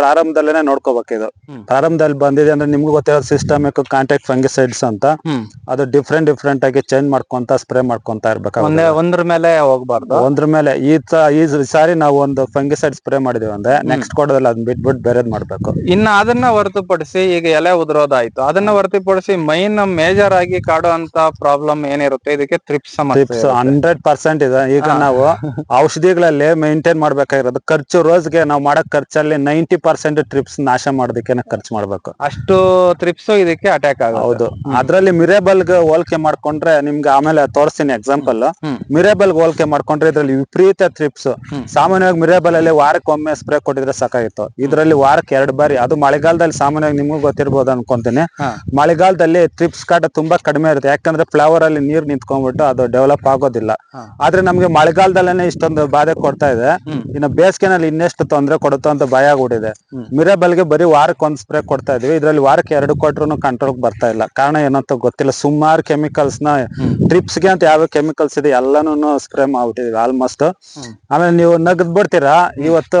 ಪ್ರಾರಂಭದಲ್ಲೇನೆ ನೋಡ್ಕೋಬೇಕು ಇದು. ಪ್ರಾರಂಭದಲ್ಲಿ ಬಂದಿದೆ ಅಂದ್ರೆ ನಿಮ್ಗೂ ಗೊತ್ತಿರೋ ಸಿಸ್ಟಮ್ ಕಾಂಟ್ಯಾಕ್ಟ್ ಫಂಗಿಸೈಡ್ಸ್ ಅಂತ. ಅದು ಡಿಫ್ರೆಂಟ್ ಡಿಫ್ರೆಂಟ್ ಆಗಿ ಚೇಂಜ್ ಮಾಡ್ಕೊಂತ ಸ್ಪ್ರೇ ಮಾಡ್ಕೊಂತ ಇರ್ಬೇಕು ಇರ್ಬೇಕಾಗುತ್ತೆ ಒಂದ್ರ ಮೇಲೆ ಹೋಗ್ಬಾರ್ದು. ಒಂದ್ರ ಮೇಲೆ ಈ ತ ಈ ಸಾರಿ ನಾವು ಒಂದು ಫಂಗಿಸೈಡ್ ಸ್ಪ್ರೇ ಮಾಡಿದೀವಿ ಅಂದ್ರೆ ನೆಕ್ಸ್ಟ್ ಕೊಡೋದಲ್ಲ ಅದನ್ನ ಬಿಟ್ಬಿಟ್ಟು ಬೇರೆದ್ ಮಾಡ್ಬೇಕು. ಇನ್ನ ಅದನ್ನ ಹೊರತುಪಡಿಸಿ ಈಗ ಎಲೆ ಉದುರೋದಾಯ್ತು. ಅದನ್ನ ಹೊರತುಪಡಿಸಿ ಮೈನ್ ಮೇಜರ್ ಆಗಿ ಕಾಡುವಂತ ಪ್ರಾಬ್ಲಮ್ ಏನಿರುತ್ತೆ? ಇದಕ್ಕೆ ತ್ರಿಪ್ಸ್ ಸಮಸ್ಯೆ ಟಿಪ್ಸ್. ಹಂಡ್ರೆಡ್ ಪರ್ಸೆಂಟ್ ಇದೆ. ಈಗ ಹಾ. ನಾವು ಔಷಧಿಗಳಲ್ಲಿ ಮೇಂಟೈನ್ ಮಾಡ್ಬೇಕಾಗಿರೋದು. ಖರ್ಚು ರೋಜ್ಗೆ ನಾವು ಮಾಡೋ ಖರ್ಚಲ್ಲಿ ನೈಂಟಿ ಪರ್ಸೆಂಟ್ ಟ್ರಿಪ್ಸ್ ನಾಶ ಮಾಡೋದಕ್ಕೆ ಖರ್ಚು ಮಾಡ್ಬೇಕು. ಅಷ್ಟು ತ್ರಿಪ್ಸ್ ಇದಕ್ಕೆ ಅಟ್ಯಾಕ್ ಆಗ ಹೌದು. ಅದ್ರಲ್ಲಿ ಮಿರೇಬಲ್ಗೆ ಹೋಲಿಕೆ ಮಾಡ್ಕೊಂಡ್ರೆ ನಿಮ್ಗೆ ಆಮೇಲೆ ತೋರಿಸ್ತೀನಿ ಎಕ್ಸಾಂಪಲ್ ಹ್ಮ್. ಮಿರೇಬಲ್ ಹೋಲಿಕೆ ಮಾಡ್ಕೊಂಡ್ರೆ ಇದ್ರಲ್ಲಿ ವಿಪರೀತ ಟ್ರಿಪ್ಸ್ ಸಾಮಾನ್ಯವಾಗಿ ಮಿರೇಬಲ್ ಅಲ್ಲಿ ವಾರಕ್ಕೆ ಒಮ್ಮೆ ಸ್ಪ್ರೇ ಕೊಟ್ಟಿದ್ರೆ ಸಾಕಾಗಿತ್ತು. ಇದ್ರಲ್ಲಿ ವಾರಕ್ಕೆ ಎರಡು ಬಾರಿ ಅದು ಮಳೆಗಾಲದಲ್ಲಿ ಸಾಮಾನ್ಯವಾಗಿ ನಿಮಗೂ ಗೊತ್ತಿರ್ಬೋದು ಅನ್ಕೊಂತೀನಿ. ಮಳೆಗಾಲದಲ್ಲಿ ಟ್ರಿಪ್ಸ್ ಕಾಟ ತುಂಬಾ ಕಡಿಮೆ ಇರುತ್ತೆ. ಯಾಕಂದ್ರೆ ಫ್ಲವರ್ ಅಲ್ಲಿ ನೀರ್ ನಿಂತ್ಕೊಂಡ್ಬಿಟ್ಟು ಅದು ಡೆವಲಪ್ ಆಗೋದಿಲ್ಲ. ಆದ್ರೆ ನಮ್ಗೆ ಮಳೆಗಾಲದಲ್ಲೇ ಇಷ್ಟೊಂದು ಬಾಧೆ ಕೊಡ್ತಾ ಇದೆ. ಇನ್ನ ಬೇಸಿಗೆನಲ್ಲಿ ಇನ್ನೆಷ್ಟು ತೊಂದರೆ ಕೊಡುತ್ತೋ ಅಂತ ಭಯ ಆಗ್ಬಿಟ್ಟಿದೆ. ಮಿರೇಬಲ್ಗೆ ಬರೀ ವಾರಕ್ಕೆ ಒಂದ್ ಸ್ಪ್ರೇ ಕೊಡ್ತಾ ಇದೀವಿ. ಇದ್ರಲ್ಲಿ ವಾರಕ್ಕೆ ಎರಡು ಕೊಟ್ರು ಕಂಟ್ರೋಲ್ ಬರ್ತಾ ಇಲ್ಲ. ಕಾರಣ ಏನಂತ ಗೊತ್ತಿಲ್ಲ. ಸುಮಾರು ಕೆಮಿಕಲ್ಸ್ನ. ಟ್ರಿಪ್ಸ್ಗೆ ಅಂತ ಯಾವ ಕೆಮಿಕಲ್ಸ್ ಇದೆ ಎಲ್ಲಾನು ಸ್ಪ್ರೇ ಮಾಡ್ಬಿಟ್ಟಿದೀವಿ ಆಲ್ಮೋಸ್ಟ್ ಹ್ಮ್. ಆಮೇಲೆ ನೀವು ನಗದ್ ಬಿಡ್ತೀರಾ? ಇವತ್ತು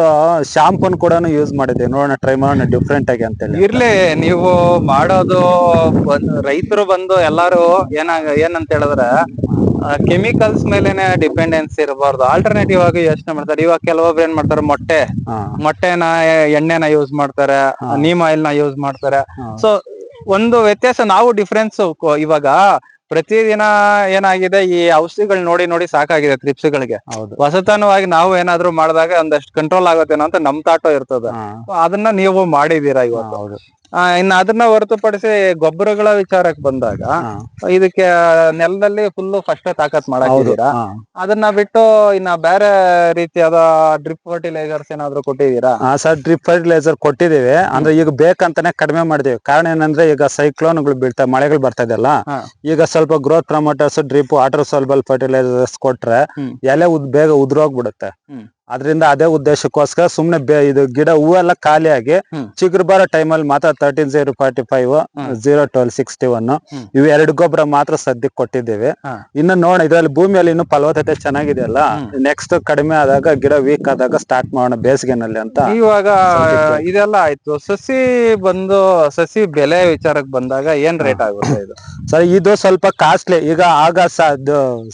ಶಾಂಪೂನ್ ಕೂಡ ಯೂಸ್ ಮಾಡಿದ್ದೀವಿ. ನೋಡೋಣ ಟ್ರೈ ಮಾಡೋಣ ಡಿಫ್ರೆಂಟ್ ಆಗಿ ಅಂತೇಳಿ. ಇರ್ಲಿ ನೀವು ಮಾಡೋದು ರೈತರು ಬಂದು ಎಲ್ಲಾರು ಏನಾಗ ಏನಂತ ಹೇಳಿದ್ರೆ ಕೆಮಿಕಲ್ಸ್ ಮೇಲೆನೆ ಡಿಪೆಂಡೆನ್ಸ್ ಇರಬಾರ್ದು. ಆಲ್ಟರ್ನೇಟಿವ್ ಆಗಿ ಯೋಚನೆ ಮಾಡ್ತಾರೆ. ಇವಾಗ ಕೆಲವೊಬ್ರು ಏನ್ ಮಾಡ್ತಾರೆ ಮೊಟ್ಟೆ. ಮೊಟ್ಟೆನ ಎಣ್ಣೆನ ಯೂಸ್ ಮಾಡ್ತಾರೆ. ನೀಮ್ ಆಯಿಲ್ನ ಯೂಸ್ ಮಾಡ್ತಾರೆ. ಸೊ ಒಂದು ವ್ಯತ್ಯಾಸ ನಾವು ಡಿಫ್ರೆನ್ಸ್ ಇವಾಗ ಪ್ರತಿದಿನ ಏನಾಗಿದೆ ಈ ಔಷಧಿಗಳು ನೋಡಿ ನೋಡಿ ಸಾಕಾಗಿದೆ ತ್ರಿಪ್ಸ್ಗಳಿಗೆ ಹೌದು. ಹೊಸತನವಾಗಿ ನಾವು ಏನಾದ್ರು ಮಾಡಿದಾಗ ಒಂದಷ್ಟು ಕಂಟ್ರೋಲ್ ಆಗುತ್ತೇನೋ ಅಂತ ನಮ್ ತಾಟೋ ಇರ್ತದ. ಅದನ್ನ ನೀವು ಮಾಡಿದೀರಾ ಇವತ್ತು? ಹೌದು. ಇನ್ನು ಅದನ್ನ ಹೊರತುಪಡಿಸಿ ಗೊಬ್ಬರಗಳ ವಿಚಾರಕ್ಕೆ ಬಂದಾಗ ಇದಕ್ಕೆ ನೆಲದಲ್ಲಿ ಫುಲ್ ಫಸ್ಟ್ ತಾಕತ್ ಮಾಡಾಕಿದೀರಾ ಅದನ್ನ ಬಿಟ್ಟು ಇನ್ನ ಬೇರೆ ರೀತಿಯಾದ ಡ್ರಿಪ್ ಫರ್ಟಿಲೈಸರ್ಸ್ ಏನಾದ್ರು ಕೊಟ್ಟಿದೀರಾ ಹಾ ಸರ್ ಡ್ರಿಪ್ ಫರ್ಟಿಲೈಸರ್ ಕೊಟ್ಟಿದೀವಿ ಅಂದ್ರೆ ಈಗ ಬೇಕಂತಾನೆ ಕಡಿಮೆ ಮಾಡಿದೀವಿ ಕಾರಣ ಏನಂದ್ರೆ ಈಗ ಸೈಕ್ಲೋನ್ಗಳು ಬೀಳ್ತಾ ಮಳೆಗಳು ಬರ್ತಾ ಇದೆಯಲ್ಲ ಈಗ ಸ್ವಲ್ಪ growth promoters drip water soluble fertilisers ಕೊಟ್ರೆ. ಎಲೆ ಉದ್ ಬೇಗ ಉದುರೋಗ್ಬಿಡುತ್ತೆ. ಅದರಿಂದ ಅದೇ ಉದ್ದೇಶಕ್ಕೋಸ್ಕರ ಸುಮ್ನೆ ಬೇ- ಇದು ಗಿಡ ಹೂವೆಲ್ಲ ಖಾಲಿಯಾಗಿ. ಚಿಗುರು ಬರೋ ಟೈಮಲ್ಲಿ ಮಾತ್ರ thirteen zero forty five. Zero twelve sixty one. ಇವು ಎರಡು ಗೊಬ್ಬರ ಮಾತ್ರ ಸದ್ಯಕ್ಕೆ ಕೊಟ್ಟಿದ್ದೇವೆ. ಇನ್ನು ನೋಡ ಇದ್ರಲ್ಲಿ ಭೂಮಿಯಲ್ಲಿ ಇನ್ನು ಫಲವತ್ತತೆ ಚೆನ್ನಾಗಿದೆಯಲ್ಲ? ನೆಕ್ಸ್ಟ್ ಕಡಿಮೆ ಆದಾಗ ಗಿಡ ವೀಕ್ ಆದಾಗ ಸ್ಟಾರ್ಟ್ ಮಾಡೋಣ ಬೇಸಿಗೆನಲ್ಲಿ ಅಂತ ಇವಾಗ ಇದೆಲ್ಲ ಆಯ್ತು. ಸಸಿ ಬಂದು ಸಸಿ ಬೆಲೆ ವಿಚಾರಕ್ಕೆ ಬಂದಾಗ ಏನ್ ರೇಟ್ ಆಗುತ್ತೆ ಇದು? ಸರ್ ಇದು ಸ್ವಲ್ಪ ಕಾಸ್ಟ್ಲಿ ಈಗ ಆಗ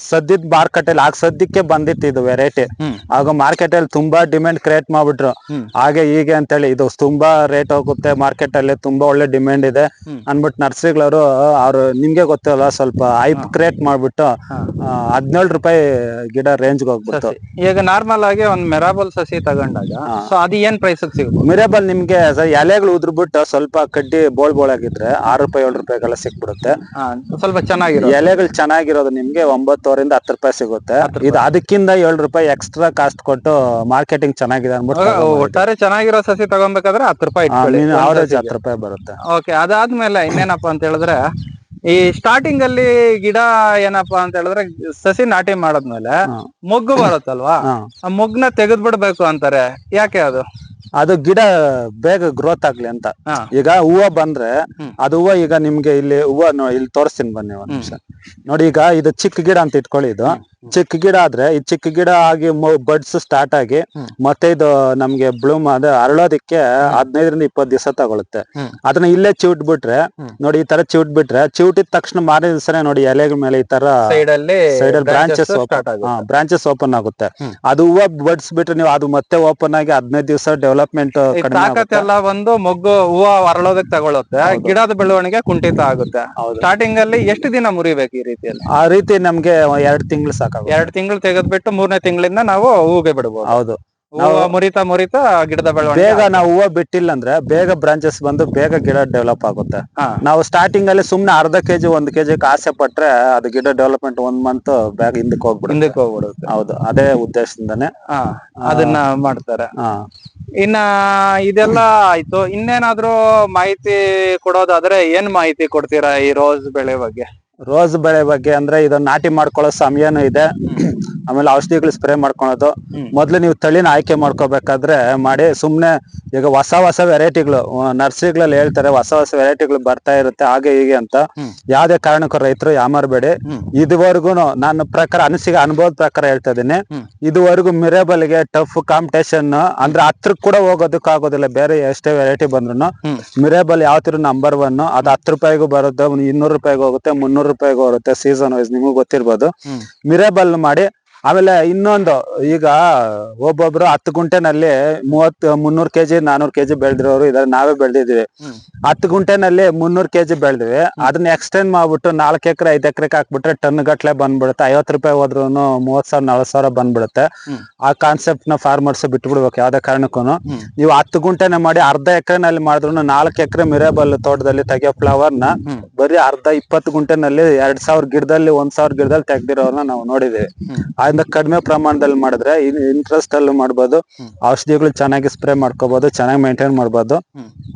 ಸದ್ಯದ ಮಾರ್ಕೆಟ್ ಅಲ್ಲಿ ಆಗ ಸದ್ಯಕ್ಕೆ ಬಂದಿತ್ತು ಇದು ವೆರೈಟಿ ಆಗ ಮಾರ್ಕೆಟ್ ಅಲ್ಲಿ ತುಂಬಾ ಡಿಮ್ಯಾಂಡ್ ಕ್ರಿಯೇಟ್ ಮಾಡ್ಬಿಟ್ರು. ಹಾಗೆ ಹೀಗೆ ಅಂತ ಹೇಳಿ ಇದು ತುಂಬಾ ರೇಟ್ ಹೋಗುತ್ತೆ ಮಾರ್ಕೆಟ್ ಅಲ್ಲಿ ತುಂಬಾ ಒಳ್ಳೆ ಡಿಮ್ಯಾಂಡ್ ಇದೆ. ಅನ್ಬಿಟ್ಟು ನರ್ಸರಿಗಳವರು ಅವ್ರು ನಿಮ್ಗೆ ಗೊತ್ತಲ್ಲ ಸ್ವಲ್ಪ ಐಪ್ ಕ್ರಿಯೇಟ್ ಮಾಡ್ಬಿಟ್ಟು. ಹದಿನೇಳು ರೂಪಾಯಿ ಗಿಡ ರೇಂಜ್ಗೆ ಹೋಗ್ಬಿಟ್ಟು ಈಗ ನಾರ್ಮಲ್ ಆಗಿ ಒಂದ್ ಮೆರಾಬಲ್ ಸಸಿ ತಗೊಂಡಾಗ ಸೊ ಅದು ಏನ್ ಪ್ರೈಸ್ ಸಿಗುತ್ತೆ? ಮಿರೇಬಲ್ ನಿಮ್ಗೆ ಎಲೆಗಳು ಉದ್ರಬಿಟ್ಟು ಸ್ವಲ್ಪ ಕಡ್ಡಿ ಬೋಳ್ ಬೋಳಾಗಿದ್ರೆ ಆರು ರೂಪಾಯಿ ಏಳು ರೂಪಾಯಿಗೆಲ್ಲ ಸಿಕ್ಬಿಡುತ್ತೆ. ಸ್ವಲ್ಪ ಚೆನ್ನಾಗಿರೋ ಎಲೆಗಳು ಚೆನ್ನಾಗಿರೋದು ನಿಮ್ಗೆ ಒಂಬತ್ತುವರಿಂದ ಹತ್ತು ರೂಪಾಯಿ ಸಿಗುತ್ತೆ. ಇದು ಅದಕ್ಕಿಂತ ಏಳು ರೂಪಾಯಿ ಎಕ್ಸ್ಟ್ರಾ ಕಾಸ್ಟ್ ಕೊಟ್ಟು ಮಾರ್ಕೆಟಿಂಗ್ ಚೆನ್ನಾಗಿದೆ ಅನ್ಬಿಟ್ಟು ಒಟ್ಟಾರೆ ಚೆನ್ನಾಗಿರೋ ಸಸಿ ತಗೊಬೇಕಾದ್ರೆ ಹತ್ತು ರೂಪಾಯಿ ಇಟ್ಕೊಳ್ಳಿ. ಸಸಿಗೆ. ಹತ್ತು ರೂಪಾಯಿ ಬರುತ್ತೆ. ಓಕೆ ಅದಾದ್ಮೇಲೆ ಇನ್ನೇನಪ್ಪಾ ಅಂತ ಹೇಳಿದ್ರೆ ಈ ಸ್ಟಾರ್ಟಿಂಗ್ ಅಲ್ಲಿ ಗಿಡ ಏನಪ್ಪಾ ಅಂತ ಹೇಳಿದ್ರೆ ಸಸಿ ನಾಟಿ ಮಾಡದ್ಮೇಲೆ. ಮೊಗ್ಗು ಬರುತ್ತಲ್ವಾ? ಆ ಮೊಗ್ನ ತೆಗೆದ್ ಬಿಡ್ಬೇಕು ಅಂತಾರೆ. ಯಾಕೆ ಅದು? ಅದು ಗಿಡ ಬೇಗ ಗ್ರೋತ್ ಆಗ್ಲಿ ಅಂತ. ಈಗ ಹೂವ ಬಂದ್ರೆ. ಅದು ಹೂವ ಈಗ ನಿಮ್ಗೆ ಇಲ್ಲಿ ಹೂವ ಇಲ್ಲಿ ತೋರಿಸ್ತೀನಿ ಬನ್ನಿ ಒಂದ್ ನಿಮಿಷ. ನೋಡಿ ಈಗ ಇದು ಚಿಕ್ಕ ಗಿಡ ಅಂತ ಇಟ್ಕೊಳ್ಳಿ ಇದು. ಚಿಕ್ಕ ಗಿಡ ಆದ್ರೆ ಈ ಚಿಕ್ಕ ಗಿಡ ಆಗಿ ಬಡ್ಸ್ ಸ್ಟಾರ್ಟ್ ಆಗಿ ಮತ್ತೆ ಇದು ನಮ್ಗೆ ಬ್ಲೂಮ್ ಅದ ಅರಳೋದಿಕ್ಕೆ ಹದಿನೈದರಿಂದ ಇಪ್ಪತ್ತು ದಿವಸ ತಗೊಳುತ್ತೆ. ಅದನ್ನ ಇಲ್ಲೇ ಚಿವುಟ್ ಬಿಟ್ರೆ ನೋಡಿ ಈ ತರ ಚಿವುಟ್ ಬಿಟ್ರೆ ಚಿವುಟಿದ ತಕ್ಷಣ ಮಾರನೇ ದಿವಸನೇ ನೋಡಿ ಎಲೆಗಳ ಮೇಲೆ ಈ ತರ ಸೈಡ್ ಅಲ್ಲಿ ಬ್ರಾಂಚಸ್ ಬ್ರಾಂಚಸ್ ಓಪನ್ ಆಗುತ್ತೆ. ಅದು ಹೂವ ಬಡ್ಸ್ ಬಿಟ್ರೆ ನೀವು ಅದು ಮತ್ತೆ ಓಪನ್ ಆಗಿ ಹದಿನೈದು ದಿವಸ ಡೆವಲಪ್ಮೆಂಟ್ ಎಲ್ಲ ಬಂದು ಮೊಗ್ಗು ಹೂವ ಅರಳೋದಕ್ಕೆ ತಗೊಳುತ್ತೆ. ಗಿಡದ ಬೆಳವಣಿಗೆ ಕುಂಠಿತ ಆಗುತ್ತೆ. ಸ್ಟಾರ್ಟಿಂಗ್ ಅಲ್ಲಿ ಎಷ್ಟು ದಿನ ಮುರಿಬೇಕು ಈ ರೀತಿಯಲ್ಲಿ? ಆ ರೀತಿ ನಮ್ಗೆ ಎರಡ್ ತಿಂಗಳು ಸಾಕಾಗುತ್ತೆ ಎರಡ್ ತಿಂಗಳು ತೆಗೆದ್ಬಿಟ್ಟು ಮೂರನೇ ತಿಂಗಳಿಂದ ನಾವು ಹೂಗೆ ಬಿಡಬಹುದು ಹೌದು. ನಾವು ಮುರಿತಾ ಮುರಿತಾ ಗಿಡದ ಬೆಳವಣಿಗೆ ಬೇಗ ನಾವು ಹೂವ ಬಿಟ್ಟಿಲ್ಲ ಅಂದ್ರೆ ಬೇಗ ಬ್ರಾಂಚಸ್ ಬಂದು ಬೇಗ ಗಿಡ ಡೆವಲಪ್ ಆಗುತ್ತೆ. ಹಾ. ನಾವು ಸ್ಟಾರ್ಟಿಂಗ್ ಅಲ್ಲಿ ಸುಮ್ನೆ ಅರ್ಧ ಕೆಜಿ ಒಂದ್ ಕೆಜಿ ಆಸೆ ಪಟ್ರೆ ಅದು ಗಿಡ ಡೆವಲಪ್ಮೆಂಟ್ ಒಂದ್ ಮಂತ್ ಬ್ಯಾಗ್ ಹಿಂದಕ್ಕೆ ಹೋಗ್ಬಿಡುತ್ತೆ. ಹಿಂದಕ್ಕೆ ಹೋಗ್ಬಿಡುತ್ತೆ. ಹೌದು. ಅದೇ ಉದ್ದೇಶದಿಂದಾನೆ. ಹಾ. ಅದನ್ನ ಮಾಡ್ತಾರೆ. ಹಾ. ಇನ್ನ ಇದೆಲ್ಲ ಆಯ್ತು. ಇನ್ನೇನಾದ್ರೂ ಮಾಹಿತಿ ಕೊಡೋದಾದ್ರೆ ಏನ್ ಮಾಹಿತಿ ಕೊಡ್ತೀರಾ ಈ ರೋಸ್ ಬೆಳೆ ಬಗ್ಗೆ? ರೋಸ್ ಬೆಳೆ ಬಗ್ಗೆ ಅಂದ್ರೆ ಇದನ್ನ ನಾಟಿ ಮಾಡ್ಕೊಳ್ಳೋ ಸಮಯನೂ ಇದೆ. ಆಮೇಲೆ ಔಷಧಿಗಳು ಸ್ಪ್ರೇ ಮಾಡ್ಕೊಳೋದು. ಮೊದ್ಲು ನೀವು ತಳಿನ ಆಯ್ಕೆ ಮಾಡ್ಕೋಬೇಕಾದ್ರೆ ಮಾಡಿ ಸುಮ್ನೆ ಈಗ ಹೊಸ ಹೊಸ ವೆರೈಟಿಗಳು ನರ್ಸರಿಗಳಲ್ಲಿ ಹೇಳ್ತಾರೆ ಹೊಸ ಹೊಸ ವೆರೈಟಿಗಳು ಬರ್ತಾ ಇರುತ್ತೆ ಹಾಗೆ ಹೀಗೆ ಅಂತ. ಯಾವ್ದೇ ಕಾರಣಕ್ಕೂ ರೈತರು ಯಾಮಾರ್ಬೇಡಿ. ಇದುವರೆಗೂ ನನ್ನ ಪ್ರಕಾರ ಅನಿಸಿಕೆ ಅನುಭವದ ಪ್ರಕಾರ ಹೇಳ್ತಾ ಇದೀನಿ ಇದುವರೆಗೂ ಇದುವರೆಗೂ ಮಿರೇಬಲ್ಗೆ ಟಫ್ ಕಾಂಪಿಟೇಷನ್ ಅಂದ್ರೆ ಹತ್ರಕ್ ಕೂಡ ಹೋಗೋದಕ್ಕೆ ಆಗೋದಿಲ್ಲ ಬೇರೆ ಎಷ್ಟೇ ವೆರೈಟಿ ಬಂದ್ರು ಮಿರೇಬಲ್ ಯಾವ ತರ ನಂಬರ್ ಒನ್ ಅದು ಹತ್ತು ರೂಪಾಯಿಗೂ ಬರುತ್ತೆ ಇನ್ನೂರು ರೂಪಾಯಿಗೂ ಹೋಗುತ್ತೆ ಮುನ್ನೂರು ರೂಪಾಯಿಗೂ ಬರುತ್ತೆ ಸೀಸನ್ ವೈಸ್ ನಿಮಗೂ ಗೊತ್ತಿರ್ಬೋದು. ಮಿರೇಬಲ್ ಮಾಡಿ ಆಮೇಲೆ ಇನ್ನೊಂದು ಈಗ ಒಬ್ಬೊಬ್ರು ಹತ್ತು ಗುಂಟೆನಲ್ಲಿ ಮೂವತ್ ಮುನ್ನೂರು ಕೆಜಿ ನಾನೂರು ಕೆಜಿ ಬೆಳೆದಿರೋರು ಇದಾರೆ ನಾವೇ ಬೆಳೆದಿದೀವಿ. ಹತ್ತು ಗುಂಟೆನಲ್ಲಿ ಮುನ್ನೂರು ಕೆಜಿ ಬೆಳೆದಿವಿ. ಅದನ್ನ ಎಕ್ಸ್ಟೆಂಡ್ ಮಾಡ್ಬಿಟ್ಟು ನಾಲ್ಕು ಎಕರೆ ಐದ್ ಎಕರೆ ಹಾಕ್ಬಿಟ್ರೆ ಟನ್ ಗಟ್ಲೆ ಬಂದ್ಬಿಡುತ್ತೆ. ಐವತ್ತು ರೂಪಾಯಿ ಹೋದ್ರು ಮೂವತ್ ಸಾವಿರ ನಲ್ವತ್ತು ಸಾವಿರ ಬಂದ್ಬಿಡುತ್ತೆ. ಆ ಕಾನ್ಸೆಪ್ಟ್ನ ಫಾರ್ಮರ್ಸ್ ಬಿಟ್ಬಿಡ್ಬೇಕು ಯಾವ್ದೇ ಕಾರಣಕ್ಕೂ. ನೀವು ಹತ್ತು ಗುಂಟೆನೆ ಮಾಡಿ ಅರ್ಧ ಎಕರೆನಲ್ಲಿ ಮಾಡಿದ್ರು ನಾಲ್ಕು ಎಕರೆ ಮಿರೇಬಲ್ ತೋಟದಲ್ಲಿ ತೆಗಿಯೋ ಫ್ಲವರ್ನ ಬರೀ ಅರ್ಧ ಇಪ್ಪತ್ತು ಗುಂಟೆನಲ್ಲಿ ಎರಡ್ ಸಾವಿರ ಗಿಡದಲ್ಲಿ ಒಂದ್ ಸಾವಿರ ಗಿಡದಲ್ಲಿ ತೆಗ್ದಿರೋರ್ನ ನಾವು ನೋಡಿದೀವಿ ಅದರಿಂದ ಕಡಿಮೆ ಪ್ರಮಾಣದಲ್ಲಿ ಮಾಡಿದ್ರೆ ಇಂಟ್ರೆಸ್ಟ್ ಅಲ್ಲಿ ಮಾಡ್ಬೋದು ಹ್ಮ್. ಔಷಧಿಗಳು ಚೆನ್ನಾಗಿ ಸ್ಪ್ರೇ ಮಾಡ್ಕೋಬಹುದು ಚೆನ್ನಾಗಿ ಮೇಂಟೈನ್ ಮಾಡ್ಬೋದು.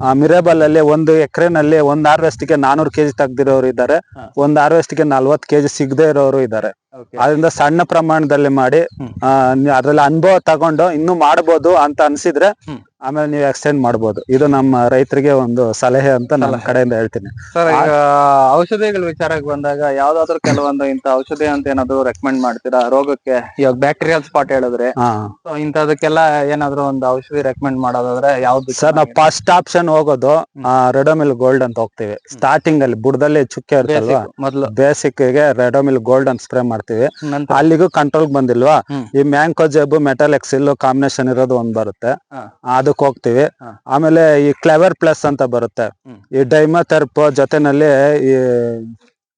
ಆ ಮಿರೇಬಲ್ ಅಲ್ಲಿ ಒಂದು ಎಕರೆನಲ್ಲಿ ಒಂದ್ ಹಾರ್ವೆಸ್ಟ್ಗೆ ನಾನೂರು ಕೆಜಿ ತೆಗ್ದಿರೋರು ಇದ್ದಾರೆ. ಒಂದ್ ಹಾರ್ವೆಸ್ಟ್ಗೆ ನಲ್ವತ್ ಕೆಜಿ ಸಿಗದೆ ಇರೋರು ಇದ್ದಾರೆ. ಅದರಿಂದ ಸಣ್ಣ ಪ್ರಮಾಣದಲ್ಲಿ ಮಾಡಿ ಅದ್ರಲ್ಲಿ ಅನುಭವ ತಗೊಂಡು ಇನ್ನು ಮಾಡಬಹುದು ಅಂತ ಅನ್ಸಿದ್ರೆ ಆಮೇಲೆ ನೀವು ಎಕ್ಸ್ಟೆಂಡ್ ಮಾಡಬಹುದು ಇದು ನಮ್ಮ ರೈತರಿಗೆ ಒಂದು ಸಲಹೆ ಅಂತ ನನ್ನ. ಕಡೆಯಿಂದ ಹೇಳ್ತೀನಿ. ಸರ್ ಈಗ ಔಷಧಿಗಳ ವಿಚಾರಕ್ಕೆ ಬಂದಾಗ ಯಾವ್ದಾದ್ರು ಕೆಲವೊಂದು ಇಂತ ಔಷಧಿ ಅಂತ ಏನಾದ್ರು ರೆಕಮೆಂಡ್ ಮಾಡ್ತೀರಾ? ರೋಗಕ್ಕೆ ಇವಾಗ ಬ್ಯಾಕ್ಟೀರಿಯಲ್ ಸ್ಪಾಟ್ ಹೇಳಿದ್ರೆ. ಇಂತದಕ್ಕೆಲ್ಲ ಇಂಥದಕ್ಕೆಲ್ಲ ಏನಾದ್ರು ಒಂದು ಔಷಧಿ ರೆಕಮೆಂಡ್ ಮಾಡೋದಾದ್ರೆ ಯಾವ್ದು ಸರ್ ನಾವು ಫಸ್ಟ್ ಆಪ್ಷನ್ ಹೋಗೋದು ರೆಡೋಮಿಲ್ ಗೋಲ್ಡ್ ಅಂತ ಹೋಗ್ತೀವಿ. ಸ್ಟಾರ್ಟಿಂಗ್ ಅಲ್ಲಿ ಬುಡದಲ್ಲಿ ಚುಕ್ಕೆ ಇರ್ತಲ್ವಾ ಮೊದಲು ಮೊದ್ಲು. ಬೇಸಿಕ್ಗೆ ರೆಡೋಮಿಲ್ ಗೋಲ್ಡ್ ಅಂತ ಸ್ಪ್ರೇ ಮಾಡ್ತೀವಿ. ಅಲ್ಲಿಗೂ ಕಂಟ್ರೋಲ್ ಬಂದಿಲ್ವಾ? ಈ mancozeb metalaxyl combination ಇರೋದು ಒಂದ್ ಬರುತ್ತೆ. ಅದಕ್ಕೆ ಹೋಗ್ತಿವಿ. ಆಮೇಲೆ ಈ ಕ್ಲೆವರ್ ಪ್ಲಸ್ ಅಂತ ಬರುತ್ತೆ. ಈ ಡೈಮಥೆರ್ಪ್ ಜೊತೆನಲ್ಲಿ ಈ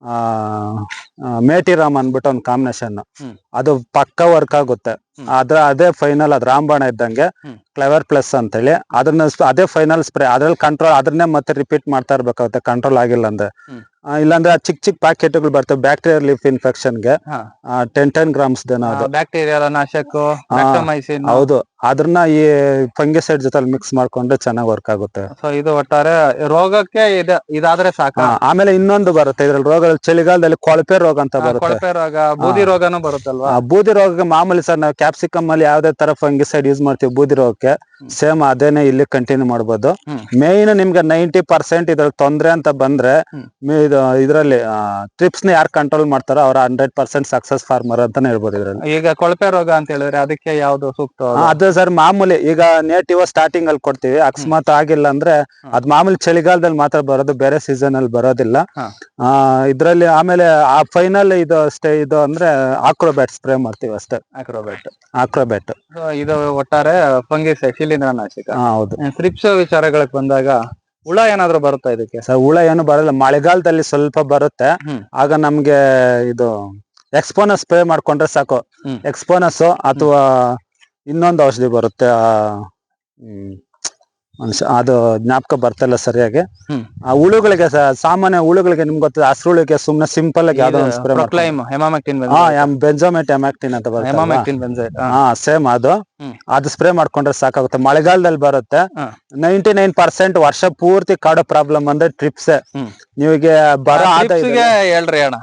ಆ ಮೇಟಿರಾಮ್ ಅನ್ಬಿಟ್ಟು ಒಂದು ಕಾಂಬಿನೇಷನ್ ಅದು ಪಕ್ಕ ವರ್ಕ್ ಆಗುತ್ತೆ. ಅದ್ರ ಅದೇ ಫೈನಲ್ ಅದ್ ರಾಮಬಾಣ ಇದ್ದಂಗೆ. ಕ್ಲೆವರ್ ಪ್ಲಸ್ ಅಂತೇಳಿ. ಅದನ್ನ ಅದೇ ಫೈನಲ್ ಸ್ಪ್ರೇ ಅದ್ರಲ್ಲಿ ಕಂಟ್ರೋಲ್ ಅದನ್ನೇ ಮತ್ತೆ ರಿಪೀಟ್ ಮಾಡ್ತಾ ಇರ್ಬೇಕಾಗುತ್ತೆ ಕಂಟ್ರೋಲ್ ಆಗಿಲ್ಲ ಅಂದ್ರೆ. ಇಲ್ಲಾಂದ್ರೆ ಚಿಕ್ಕ ಚಿಕ್ಕ ಪ್ಯಾಕೆಟ್ಗಳು ಬರ್ತವೆ ಬ್ಯಾಕ್ಟೀರಿಯಲ್ ಲಿಫ್ ಇನ್ಫೆಕ್ಷನ್ಗೆ. ಟೆನ್ ಟೆನ್ ಗ್ರಾಮ್ಸ್ ಬ್ಯಾಕ್ಟೀರಿಯಾ ನಾಶಕ ಹೌದು. ಅದನ್ನ ಈ ಫಂಗಿಸೈಡ್ ಜೊತೆ ಮಿಕ್ಸ್ ಮಾಡ್ಕೊಂಡ್ರೆ ಚೆನ್ನಾಗಿ ವರ್ಕ್ ಆಗುತ್ತೆ. ಸೊ ಇದು ಒಟ್ಟಾರೆ ರೋಗಕ್ಕೆ ಇದ ಇದಾದ್ರೆ ಸಾಕ. ಆಮೇಲೆ ಇನ್ನೊಂದು ಬರುತ್ತೆ ಇದ್ರಲ್ಲಿ ರೋಗ ಚಳಿಗಾಲದಲ್ಲಿ ಕೊಳಪೆ ರೋಗ ಅಂತ ಬರುತ್ತೆ. ಕೊಳಪೆ ರೋಗ ಬೂದಿ ರೋಗನೂ ಬರುತ್ತಲ್ವಾ? ಬೂದಿ ರೋಗಕ್ಕೆ ಮಾಮೂಲಿ ಸರ್ ನಾವು ಕ್ಯಾಪ್ಸಿಕಮ್ ಅಲ್ಲಿ ಯಾವ್ದೇ ತರ ಫಂಗಿಸೈಡ್ ಯೂಸ್ ಮಾಡ್ತೀವಿ ಬೂದಿ ರೋಗಕ್ಕೆ ಸೇಮ್ ಅದೇನೆ ಇಲ್ಲಿ ಕಂಟಿನ್ಯೂ ಮಾಡ್ಬೋದು. ಮೇನ್ ನಿಮ್ಗೆ ನೈಂಟಿ ಪರ್ಸೆಂಟ್ ಇದ್ರಲ್ಲಿ ತೊಂದ್ರೆ ಅಂತ ಬಂದ್ರೆ ಹ್ಮ್. ಮಿ- ಇದು ಇದ್ರಲ್ಲಿ ಟ್ರಿಪ್ಸ್ನ ಯಾರು ಕಂಟ್ರೋಲ್ ಮಾಡ್ತಾರೋ ಅವ್ರ ಹಂಡ್ರೆಡ್ ಪರ್ಸೆಂಟ್ ಸಕ್ಸಸ್ ಫಾರ್ಮರ್ ಅಂತಾನೆ ಹೇಳ್ಬೋದು ಇದ್ರಲ್ಲಿ. ಈಗ ಕೊಳಪೆ ರೋಗ ಅಂತ ಹೇಳಿದ್ರೆ ಅದಕ್ಕೆ ಯಾವ್ದು ಸೂಕ್ತ ಅದು? ಸರ್ ಮಾಮೂಲಿ ಈಗ ನೇಟಿವ್ ಸ್ಟಾರ್ಟಿಂಗ್ ಅಲ್ಲಿ ಕೊಡ್ತೀವಿ ಅಕಸ್ಮಾತ್ ಆಗಿಲ್ಲ ಅಂದ್ರೆ. ಅದ್ ಮಾಮೂಲಿ ಚಳಿಗಾಲದಲ್ಲಿ ಮಾತ್ರ ಬರೋದು ಬೇರೆ ಸೀಸನ್ ಅಲ್ಲಿ ಬರೋದಿಲ್ಲ. ಇದ್ರಲ್ಲಿ ಆಮೇಲೆ ಆ ಫೈನಲ್ ಇದು ಅಷ್ಟೇ ಇದು ಅಂದ್ರೆ ಆಕ್ರೋಬ್ಯಾಟ್ ಸ್ಪ್ರೇ ಮಾಡ್ತೀವಿ ಅಷ್ಟೇ. ಅಕ್ರೋಬೆಟ್ ಆಕ್ರೋಬ್ಯಾಟ್ ಇದು ಒಟ್ಟಾರೆ ಫಂಗಿಸ್ ಶಿಲೀಂಧ್ರನಾಶಕ ಹೌದು. ಥ್ರಿಪ್ಸ್ ವಿಚಾರಗಳಿಗೆ ಬಂದಾಗ ಹುಳ ಏನಾದ್ರು ಬರುತ್ತಾ ಇದಕ್ಕೆ? ಸರ್ ಹುಳ ಏನು ಬರಲ್ಲ. ಮಳೆಗಾಲದಲ್ಲಿ ಸ್ವಲ್ಪ ಬರುತ್ತೆ. ಆಗ ನಮ್ಗೆ ಇದು ಎಕ್ಸ್ಪೋನಸ್ ಸ್ಪ್ರೇ ಮಾಡ್ಕೊಂಡ್ರೆ ಸಾಕು. ಎಕ್ಸ್ಪೋನಸ್ ಅಥವಾ ಇನ್ನೊಂದು ಔಷಧಿ ಬರುತ್ತೆ. ಆ, ಹ್ಮ್, ಅದು ಜ್ಞಾಪಕ ಬರ್ತಿಲ್ಲ ಸರಿಯಾಗಿ. ಆ ಹುಳುಗಳಿಗೆ ಸ- ಸಾಮಾನ್ಯ ಹುಳುಗಳಿಗೆ ನಿಮ್ಗೆ ಗೊತ್ತಿದೆ ಹಸ್ರುಳಿಗೆ ಸುಮ್ನೆ ಸಿಂಪಲ್ ಆಗಿ ಯಾವ್ದೋ ಒಂದು ಸ್ಪ್ರೇ ಪ್ರೊಕ್ಲೈಮ್ ಹೆಮಾಮೆಕ್ಟಿನ್ ಹಾ ಬೆಂಜೋಮೆಟ್ ಎಮ್ಯಾಕ್ಟಿನ್ ಅಂತ ಬರುತ್ತೆ ಹೆಮಾಮೆಕ್ಟಿನ್ ಹಾ. ಸೇಮ್ ಅದು. ಹ್ಮ್. ಅದು ಸ್ಪ್ರೇ ಮಾಡ್ಕೊಂಡ್ರೆ ಸಾಕಾಗುತ್ತೆ. ಮಳೆಗಾಲದಲ್ಲಿ ಬರುತ್ತೆ. ಹಾ. ನೈಂಟಿ ನೈನ್ ಪರ್ಸೆಂಟ್ ವರ್ಷ ಪೂರ್ತಿ ಕಾಡೋ ಪ್ರಾಬ್ಲಮ್ ಅಂದ್ರೆ ಟ್ರಿಪ್ಸ್ ಹ್ಮ್. ನಿಮಗೆ ಬರೋ ಟ್ರಿಪ್ಸ್ಗೆ ಹೇಳ್ರಿ ಅಣ್ಣ.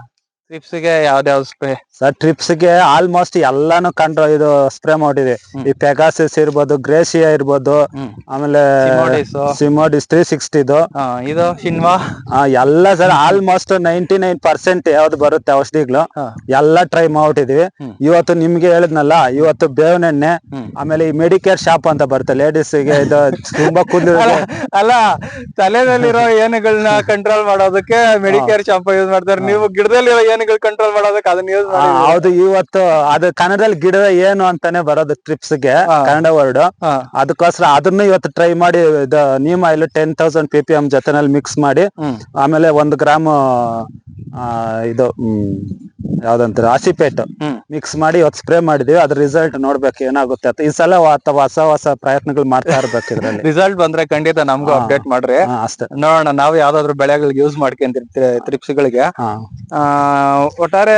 ಟ್ರಿಪ್ಸ್ಗೆ ಯಾವ್ದಾವ್ ಸ್ಪ್ರೇ ಸರ್ ಟ್ರಿಪ್ಸ್ಗೆ ಆಲ್ಮೋಸ್ಟ್ ಎಲ್ಲಾನು ಕಂಡ್ರ ಇದು ಸ್ಪ್ರೇ ಮಾಡಿದೆ. ಹ್ಮ್. ಈ ಪೆಗಾಸಿಸ್ ಇರ್ಬೋದು ಗ್ರೇಸಿಯಾ ಇರ್ಬೋದು ಆಮೇಲೆ ಸಿಮೋಡಿಸ್ ತ್ರೀ ಸಿಕ್ಸ್ಟಿದು ಇದು ಶಿನ್ವಾ ಎಲ್ಲ sir almost ninety nine percent ಯಾವ್ದು ಬರುತ್ತೆ ಔಷಧಿಗಳು. ಎಲ್ಲಾ ಟ್ರೈ ಮಾಡ್ಬಿಟ್ಟಿದೀವಿ. ಇವತ್ತು ನಿಮ್ಗೆ ಹೇಳಿದ್ನಲ್ಲ ಇವತ್ತು ಬೇವಿನ ಎಣ್ಣೆ ಆಮೇಲೆ ಈ ಮೆಡಿಕೇರ್ ಶಾಪ್ ಅಂತ ಬರುತ್ತೆ. ಲೇಡೀಸ್ಗೆ ಇದು ತುಂಬಾ ಕುದ ಅಲ್ಲ ತಲೆದಲ್ಲಿರೋ ಏನುಗಳನ್ನ ಕಂಟ್ರೋಲ್ ಮಾಡೋದಕ್ಕೆ ಮೆಡಿಕೇರ್ ಶಾಪ್ ಯೂಸ್ ಮಾಡ್ತಾರೆ. ನೀವು ಗಿಡದಲ್ಲಿರೋ ಏನುಗಳು ಕಂಟ್ರೋಲ್ ಮಾಡೋದಕ್ಕೆ ಅದನ್ನ ಯೂಸ್ ಹೌದು ಇವತ್ತು ಅದು ಕನ್ನಡದಲ್ಲಿ ಗಿಡದ ಏನು ಅಂತಾನೆ ಬರೋದು ಟ್ರಿಪ್ಸ್ಗೆ. ಕನ್ನಡ ವರ್ಡ್. ಅದಕ್ಕೋಸ್ಕರ ಅದನ್ನ ಇವತ್ತು ಟ್ರೈ ಮಾಡಿ ಇದು neem oil ten thousand P P M ಜೊತೆನಲ್ಲಿ ಮಿಕ್ಸ್ ಮಾಡಿ ಆಮೇಲೆ ಒಂದು ಗ್ರಾಮ್ ಇದು ಹ್ಮ್ ಯಾವ್ದಂತಾರೆ ಆಸಿಪೇಟ್ ಮಿಕ್ಸ್ ಮಾಡಿ ಇವತ್ತು ಸ್ಪ್ರೇ ಮಾಡಿದೀವಿ ಅದ್ರ ರಿಸಲ್ಟ್ ನೋಡ್ಬೇಕು ಏನಾಗುತ್ತೆ ಅಂತ. ಈ ಸಲ ಅಥವಾ ಹೊಸ ಹೊಸ ಪ್ರಯತ್ನಗಳು ಮಾಡ್ತಾ ಇರ್ಬೇಕು ಇದ್ರಲ್ಲಿ. ರಿಸಲ್ಟ್ ಬಂದ್ರೆ ಖಂಡಿತ ನಮ್ಗೂ ಅಪ್ಡೇಟ್ ಮಾಡ್ರಿ. ಅಷ್ಟೇ. ನೋಡೋಣ ನಾವು ಯಾವ್ದಾದ್ರು ಬೆಳೆಗಳಿಗೆ ಯೂಸ್ ಮಾಡ್ಕೊಂಡಿರ್ತೀವಿ ತ್ರಿಪ್ಸ್ಗಳಿಗೆ ಒಟ್ಟಾರೆ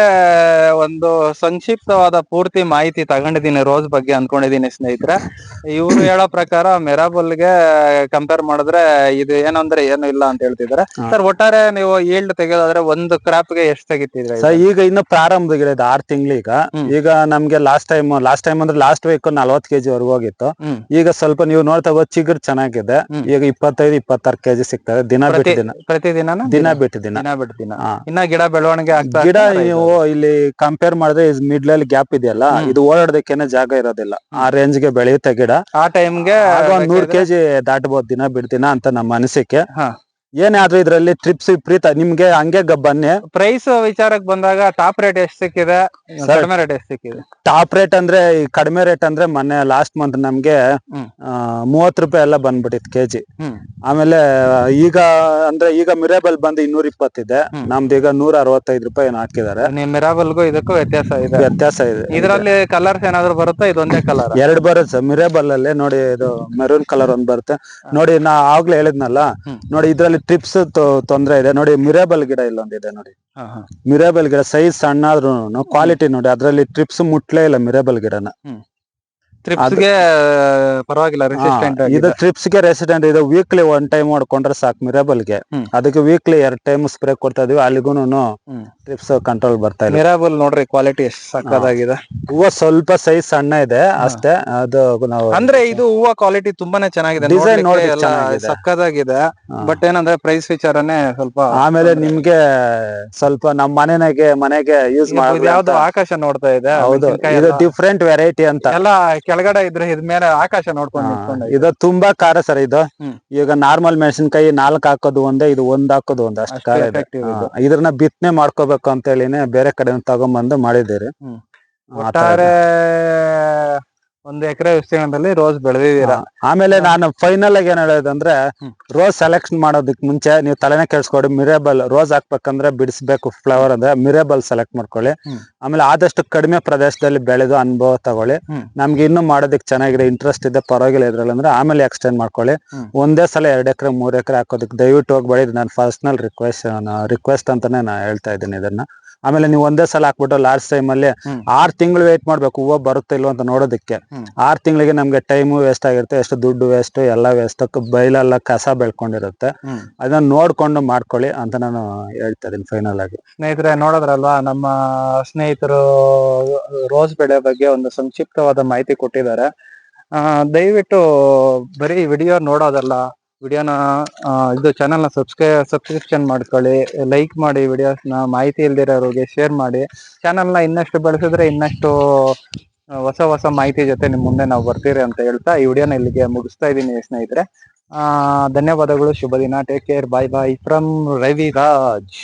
ಒಂದು ಸಂಕ್ಷಿಪ್ತವಾದ ಪೂರ್ತಿ ಮಾಹಿತಿ ತಗೊಂಡಿದ್ದೀನಿ ರೋಸ್ ಬಗ್ಗೆ ಅನ್ಕೊಂಡಿದ್ದೀನಿ ಸ್ನೇಹಿತರೆ. ಇವ್ರು ಹೇಳೋ ಪ್ರಕಾರ ಮೆರಾಬಲ್ಗೆ ಕಂಪೇರ್ ಮಾಡಿದ್ರೆ ಇದು ಏನಂದ್ರೆ ಏನು ಇಲ್ಲ ಅಂತ ಹೇಳ್ತಿದ್ದಾರೆ. ಸರ್ ಒಟ್ಟಾರೆ ನೀವು ಈಲ್ಡ್ ತೆಗೆಯೋದಾದ್ರೆ ಒಂದು ಕ್ರಾಪ್ಗೆ ಎಷ್ಟು ತೆಗಿತಿದ್ರೆ? ಈಗ ಇನ್ನು ಪ್ರಾರಂಭ ಗಿಡ ಆರ್ ತಿಂಗಳೀಗ. ಈಗ ನಮ್ಗೆ ಲಾಸ್ಟ್ ಟೈಮ್ ಲಾಸ್ಟ್ ಟೈಮ್ ಅಂದ್ರೆ ಲಾಸ್ಟ್ ವೀಕ್ ನಲ್ವತ್ ಕೆಜಿ ವರ್ಗ ಹೋಗಿತ್ತು. ಈಗ ಸ್ವಲ್ಪ ನೀವು ನೋಡ್ತಾ ಹೋದ್ ಚಿಗುರ್ ಚೆನ್ನಾಗಿದೆ. ಈಗ ಇಪ್ಪತ್ತೈದು ಇಪ್ಪತ್ತಾರು ಕೆಜಿ ಸಿಗ್ತದೆ ದಿನ ಬಿಟ್ಟು ದಿನ. ಪ್ರತಿದಿನ ದಿನ ಬಿಟ್ಟು ದಿನ. ಬಿಟ್ಟು ದಿನ. ಇನ್ನ ಗಿಡ ಬೆಳವಣಿಗೆ ಗಿಡ ನೀವು ಇಲ್ಲಿ ಕಂಪೇರ್ ಮಾಡಿದ್ರೆ ಮಿಡ್ಲ್ ಅಲ್ಲಿ ಗ್ಯಾಪ್ ಇದೆಯಲ್ಲ ಇದು ಓಡಾಡೋದಕ್ಕೇನೆ ಜಾಗ ಇರೋದಿಲ್ಲ. ಆ ರೇಂಜ್ಗೆ ಬೆಳೆಯುತ್ತೆ ಗಿಡ. ಆ ಟೈಮ್ಗೆ ಒಂದ್ ನೂರ್ ಕೆಜಿ ದಾಟಬಹುದು ದಿನ ಬಿಡ್ತೀನ ಅಂತ ನಮ್ಮ ಅನಿಸಿಕೆ. ಏನೇ ಆದ್ರೂ ಇದ್ರಲ್ಲಿ ಟ್ರಿಪ್ಸ್ ವಿಪರೀತ ನಿಮ್ಗೆ ಹಂಗೆ ಬನ್ನಿ. ಪ್ರೈಸ್ ವಿಚಾರಕ್ಕೆ ಬಂದಾಗ ಟಾಪ್ ರೇಟ್ ಎಷ್ಟು ಸಿಕ್ಕಿದೆ? Sir. ಕಡಿಮೆ ರೇಟ್ ಎಷ್ಟು ಸಿಕ್ಕಿದೆ? ಟಾಪ್ ರೇಟ್ ಅಂದ್ರೆ ಈ ಕಡಿಮೆ ರೇಟ್ ಅಂದ್ರೆ ಮೊನ್ನೆ ಲಾಸ್ಟ್ ಮಂತ್ ನಮ್ಗೆ ಹ್ಮ್. ಮೂವತ್ ರೂಪಾಯಿ ಎಲ್ಲ ಬಂದ್ಬಿಟ್ಟಿತ್ತು ಕೆಜಿ. ಹ್ಮ್. ಆಮೇಲೆ ಈಗ ಅಂದ್ರೆ ಈಗ ಮಿರೇಬಲ್ ಬಂದು ಇನ್ನೂರ ಇಪ್ಪತ್ತಿದೆ ಹ್ಮ್. ನಮ್ದು ಈಗ ನೂರ ಅರವತ್ತೈದು ರೂಪಾಯಿ ಏನೋ ಹಾಕಿದ್ದಾರೆ. ನಿಮ್ ಮಿರಾಬಲ್ಗೂ ಇದಕ್ಕೂ ವ್ಯತ್ಯಾಸ ಇದೆ. ವ್ಯತ್ಯಾಸ ಇದೆ. ಇದರಲ್ಲಿ ಕಲರ್ಸ್ ಏನಾದ್ರು ಬರುತ್ತಾ? ಇದೊಂದೇ ಕಲರ್ ಎರಡು ಬರುತ್ತೆ ಸರ್. ಮಿರೇಬಲ್ ಅಲ್ಲೇ ನೋಡಿ ಇದು ಮೆರೂನ್ ಕಲರ್ ಒಂದ್ ಬರುತ್ತೆ. ನೋಡಿ ನಾ ಆಗ್ಲೇ ಹೇಳಿದ್ನಲ್ಲ. ಹ್ಮ್. ನೋಡಿ ಇದ್ರಲ್ಲಿ ಟ್ರಿಪ್ಸ್ ತೊಂದ್ರೆ ಇದೆ. ನೋಡಿ ಮಿರೇಬಲ್ ಗಿಡ ಇಲ್ಲೊಂದಿದೆ ನೋಡಿ. ಮಿರೇಬಲ್ ಗಿಡ ಸೈಜ್ ಸಣ್ಣ ಆದ್ರೂ ಕ್ವಾಲಿಟಿ ನೋಡಿ ಅದ್ರಲ್ಲಿ ಟ್ರಿಪ್ಸ್ ಮುಟ್ಲೇ ಇಲ್ಲ ಮಿರೇಬಲ್ ಗಿಡನ. ಟ್ರಿಪ್ಸ್ಗೆ ಪರವಾಗಿಲ್ಲ ರೆಸಿಸ್ಟೆಂಟ್ ಇದು ಟ್ರಿಪ್ಸ್ಗೆ ರೆಸಿಡೆಂಟ್ ಇದು ವೀಕ್ಲಿ ಒನ್ ಟೈಮ್ ಮಾಡ್ಕೊಂಡ್ರೆ ಸಾಕು ಮಿರಾಬಲ್ಗೆ. ಅದಕ್ಕೆ ವೀಕ್ಲಿ ಎರಡ್ ಟೈಮ್ ಸ್ಪ್ರೇ ಕೊಡ್ತಾ ಇದೀವಿ ಅಲ್ಲಿಗೂ ಟ್ರಿಪ್ಸ್ ಕಂಟ್ರೋಲ್ ಬರ್ತಾ ಇದೆ ಮಿರಾಬಲ್ ನೋಡ್ರಿ ಕ್ವಾಲಿಟಿ ಎಷ್ಟು ಸಕ್ಕದಾಗಿದೆ. ಹೂವು ಸ್ವಲ್ಪ ಸೈಜ್ ಸಣ್ಣ ಇದೆ ಅಷ್ಟೇ ಅದು ನಾವು ಅಂದ್ರೆ ಇದು ಹೂವ ಕ್ವಾಲಿಟಿ ತುಂಬಾನೇ ಚೆನ್ನಾಗಿದೆ ಡಿಸೈನ್ ಚೆನ್ನಾಗಿದೆ. ಸಕ್ಕದಾಗಿದೆ. ಬಟ್ ಏನಂದ್ರೆ ಪ್ರೈಸ್ ವಿಚಾರನೇ ಸ್ವಲ್ಪ ಆಮೇಲೆ ನಿಮ್ಗೆ ಸ್ವಲ್ಪ ನಮ್ ಮನೆನಾಗೆ ಮನೆಗೆ ಯೂಸ್ ಇದು ಯಾವ್ದು ಆಕಾಶ ನೋಡ್ತಾ ಇದೆ ಹೌದು ಇದು ಡಿಫ್ರೆಂಟ್ ವೆರೈಟಿ ಅಂತ. ಎಲ್ಲ ಕೆಳಗಡೆ ಇದ್ರೆ ಇದ್ ಮೇಲೆ ಆಕಾಶ ನೋಡ್ಕೊಂಡು ನಿಂತ್ಕೊಂಡು ಇದು ತುಂಬಾ ಖಾರ ಸರ್ ಇದು. ಈಗ ನಾರ್ಮಲ್ ಮೆಣಸಿನಕಾಯಿ ನಾಲ್ಕ್ ಹಾಕೋದು ಒಂದೇ ಇದು ಒಂದ್ ಹಾಕೋದು ಒಂದ್ ಅಷ್ಟು ಖಾರ ಇದೆ effective ಇದು. ಹಾ, ಇದ್ರನ್ನ ಬಿತ್ತನೆ ಮಾಡ್ಕೋಬೇಕು ಅಂತ ಹೇಳಿನೇ ಬೇರೆ ಕಡೆ ತಗೊಂಬಂದು ಮಾಡಿದ್ದೀರಿ. ಆ ಇದೆ. ಒಟ್ಟಾರೆ ಒಂದು ಎಕರೆ ವಿಸ್ತೀರ್ಣದಲ್ಲಿ ರೋಸ್ ಬೆಳೆದಿದ್ದೀರಾ. ಆಮೇಲೆ ನಾನು ಫೈನಲ್ ಆಗಿ ಏನ್ ಹೇಳೋದಂದ್ರೆ. ರೋಸ್ ಸೆಲೆಕ್ಷನ್ ಮಾಡೋದಕ್ ಮುಂಚೆ ನೀವು ತಲೆನೇ ಕೇಳಿಸ್ಕೊಡಿ ಮಿರೇಬಲ್ ರೋಸ್ ಹಾಕ್ಬೇಕಂದ್ರೆ ಬಿಡಿಸ್ಬೇಕು ಫ್ಲವರ್ ಅಂದ್ರೆ ಮಿರೇಬಲ್ ಸೆಲೆಕ್ಟ್ ಮಾಡ್ಕೊಳ್ಳಿ. ಆಮೇಲೆ ಆದಷ್ಟು ಕಡಿಮೆ ಪ್ರದೇಶದಲ್ಲಿ ಬೆಳೆದು ಅನುಭವ ತಗೊಳ್ಳಿ. ನಮ್ಗೆ ಇನ್ನೂ ಮಾಡೋದಕ್ಕೆ ಚೆನ್ನಾಗಿದೆ ಇಂಟ್ರೆಸ್ಟ್ ಇದೆ ಪರವಾಗಿಲ್ಲ ಇದ್ರಲ್ಲಿ ಅಂದ್ರೆ ಆಮೇಲೆ ಎಕ್ಸ್ಟೆಂಡ್ ಮಾಡ್ಕೊಳ್ಳಿ. ಒಂದೇ ಸಲ ಎರಡ್ ಎಕರೆ ಮೂರ್ ಎಕರೆ ಹಾಕೋದಕ್ಕೆ ದಯವಿಟ್ಟು ಹೋಗ್ಬೇಡಿ ನಾನು ನನ್ನ ಪರ್ಸನಲ್ ರಿಕ್ವೆಸ್ಟ್ ರಿಕ್ವೆಸ್ಟ್ ಅಂತಾನೆ ನಾ ಹೇಳ್ತಾ ಇದ್ದೀನಿ ಇದನ್ನ. ಆಮೇಲೆ ನೀವು ಒಂದೇ ಸಲ ಹಾಕ್ಬಿಟ್ಟು ಲಾಸ್ಟ್ ಟೈಮ್ ಅಲ್ಲಿ. ಆರ್ ತಿಂಗಳು ವೇಟ್ ಮಾಡ್ಬೇಕು ಹೂವು ಬರುತ್ತೆ ಇಲ್ವ ಅಂತ ನೋಡೋದಕ್ಕೆ. ಆರ್ ತಿಂಗಳಿಗೆ ನಮ್ಗೆ ಟೈಮು ವೇಸ್ಟ್ ಆಗಿರುತ್ತೆ ಎಷ್ಟು ದುಡ್ಡು ವೇಸ್ಟ್ ಎಲ್ಲ ವೇಸ್ಟ್ ಬೈಲೆಲ್ಲ ಕಸ ಬೆಳ್ಕೊಂಡಿರುತ್ತೆ. ಅದನ್ನ ನೋಡ್ಕೊಂಡು ಮಾಡ್ಕೊಳ್ಳಿ ಅಂತ ನಾನು ಹೇಳ್ತಾ ಇದೀನಿ ಫೈನಲ್ ಆಗಿ. ಸ್ನೇಹಿತರೆ ನೋಡೋದ್ರಲ್ವಾ? ನಮ್ಮ ಸ್ನೇಹಿತರು ರೋಸ್ ಬೆಳೆ ಬಗ್ಗೆ ಒಂದು ಸಂಕ್ಷಿಪ್ತವಾದ ಮಾಹಿತಿ ಕೊಟ್ಟಿದ್ದಾರೆ. ಆ, ದಯವಿಟ್ಟು ಬರೀ ವಿಡಿಯೋ ನೋಡೋದಲ್ಲ. ವಿಡಿಯೋನ ಇದು ಚಾನಲ್ನ ಸಬ್ಸ್ಕ್ರೈ ಸಬ್ಸ್ಕ್ರಿಪ್ಷನ್ ಮಾಡ್ಕೊಳ್ಳಿ ಲೈಕ್ ಮಾಡಿ ವಿಡಿಯೋಸ್ನ ಮಾಹಿತಿ ಇಲ್ದಿರೋರಿಗೆ ಶೇರ್ ಮಾಡಿ. ಚಾನಲ್ನ ಇನ್ನಷ್ಟು ಬೆಳೆಸಿದ್ರೆ ಇನ್ನಷ್ಟು ಹೊಸ ಹೊಸ ಮಾಹಿತಿ ಜೊತೆ ನಿಮ್ಮ ಮುಂದೆ ನಾವು ಬರ್ತೀರಿ ಅಂತ ಹೇಳ್ತಾ ಈ ವಿಡಿಯೋನ ಇಲ್ಲಿಗೆ ಮುಗಿಸ್ತಾ ಇದ್ದೀನಿ ಸ್ನೇಹಿತರೆ. ಧನ್ಯವಾದಗಳು, ಶುಭ ದಿನ take care bye bye from Ravi Raj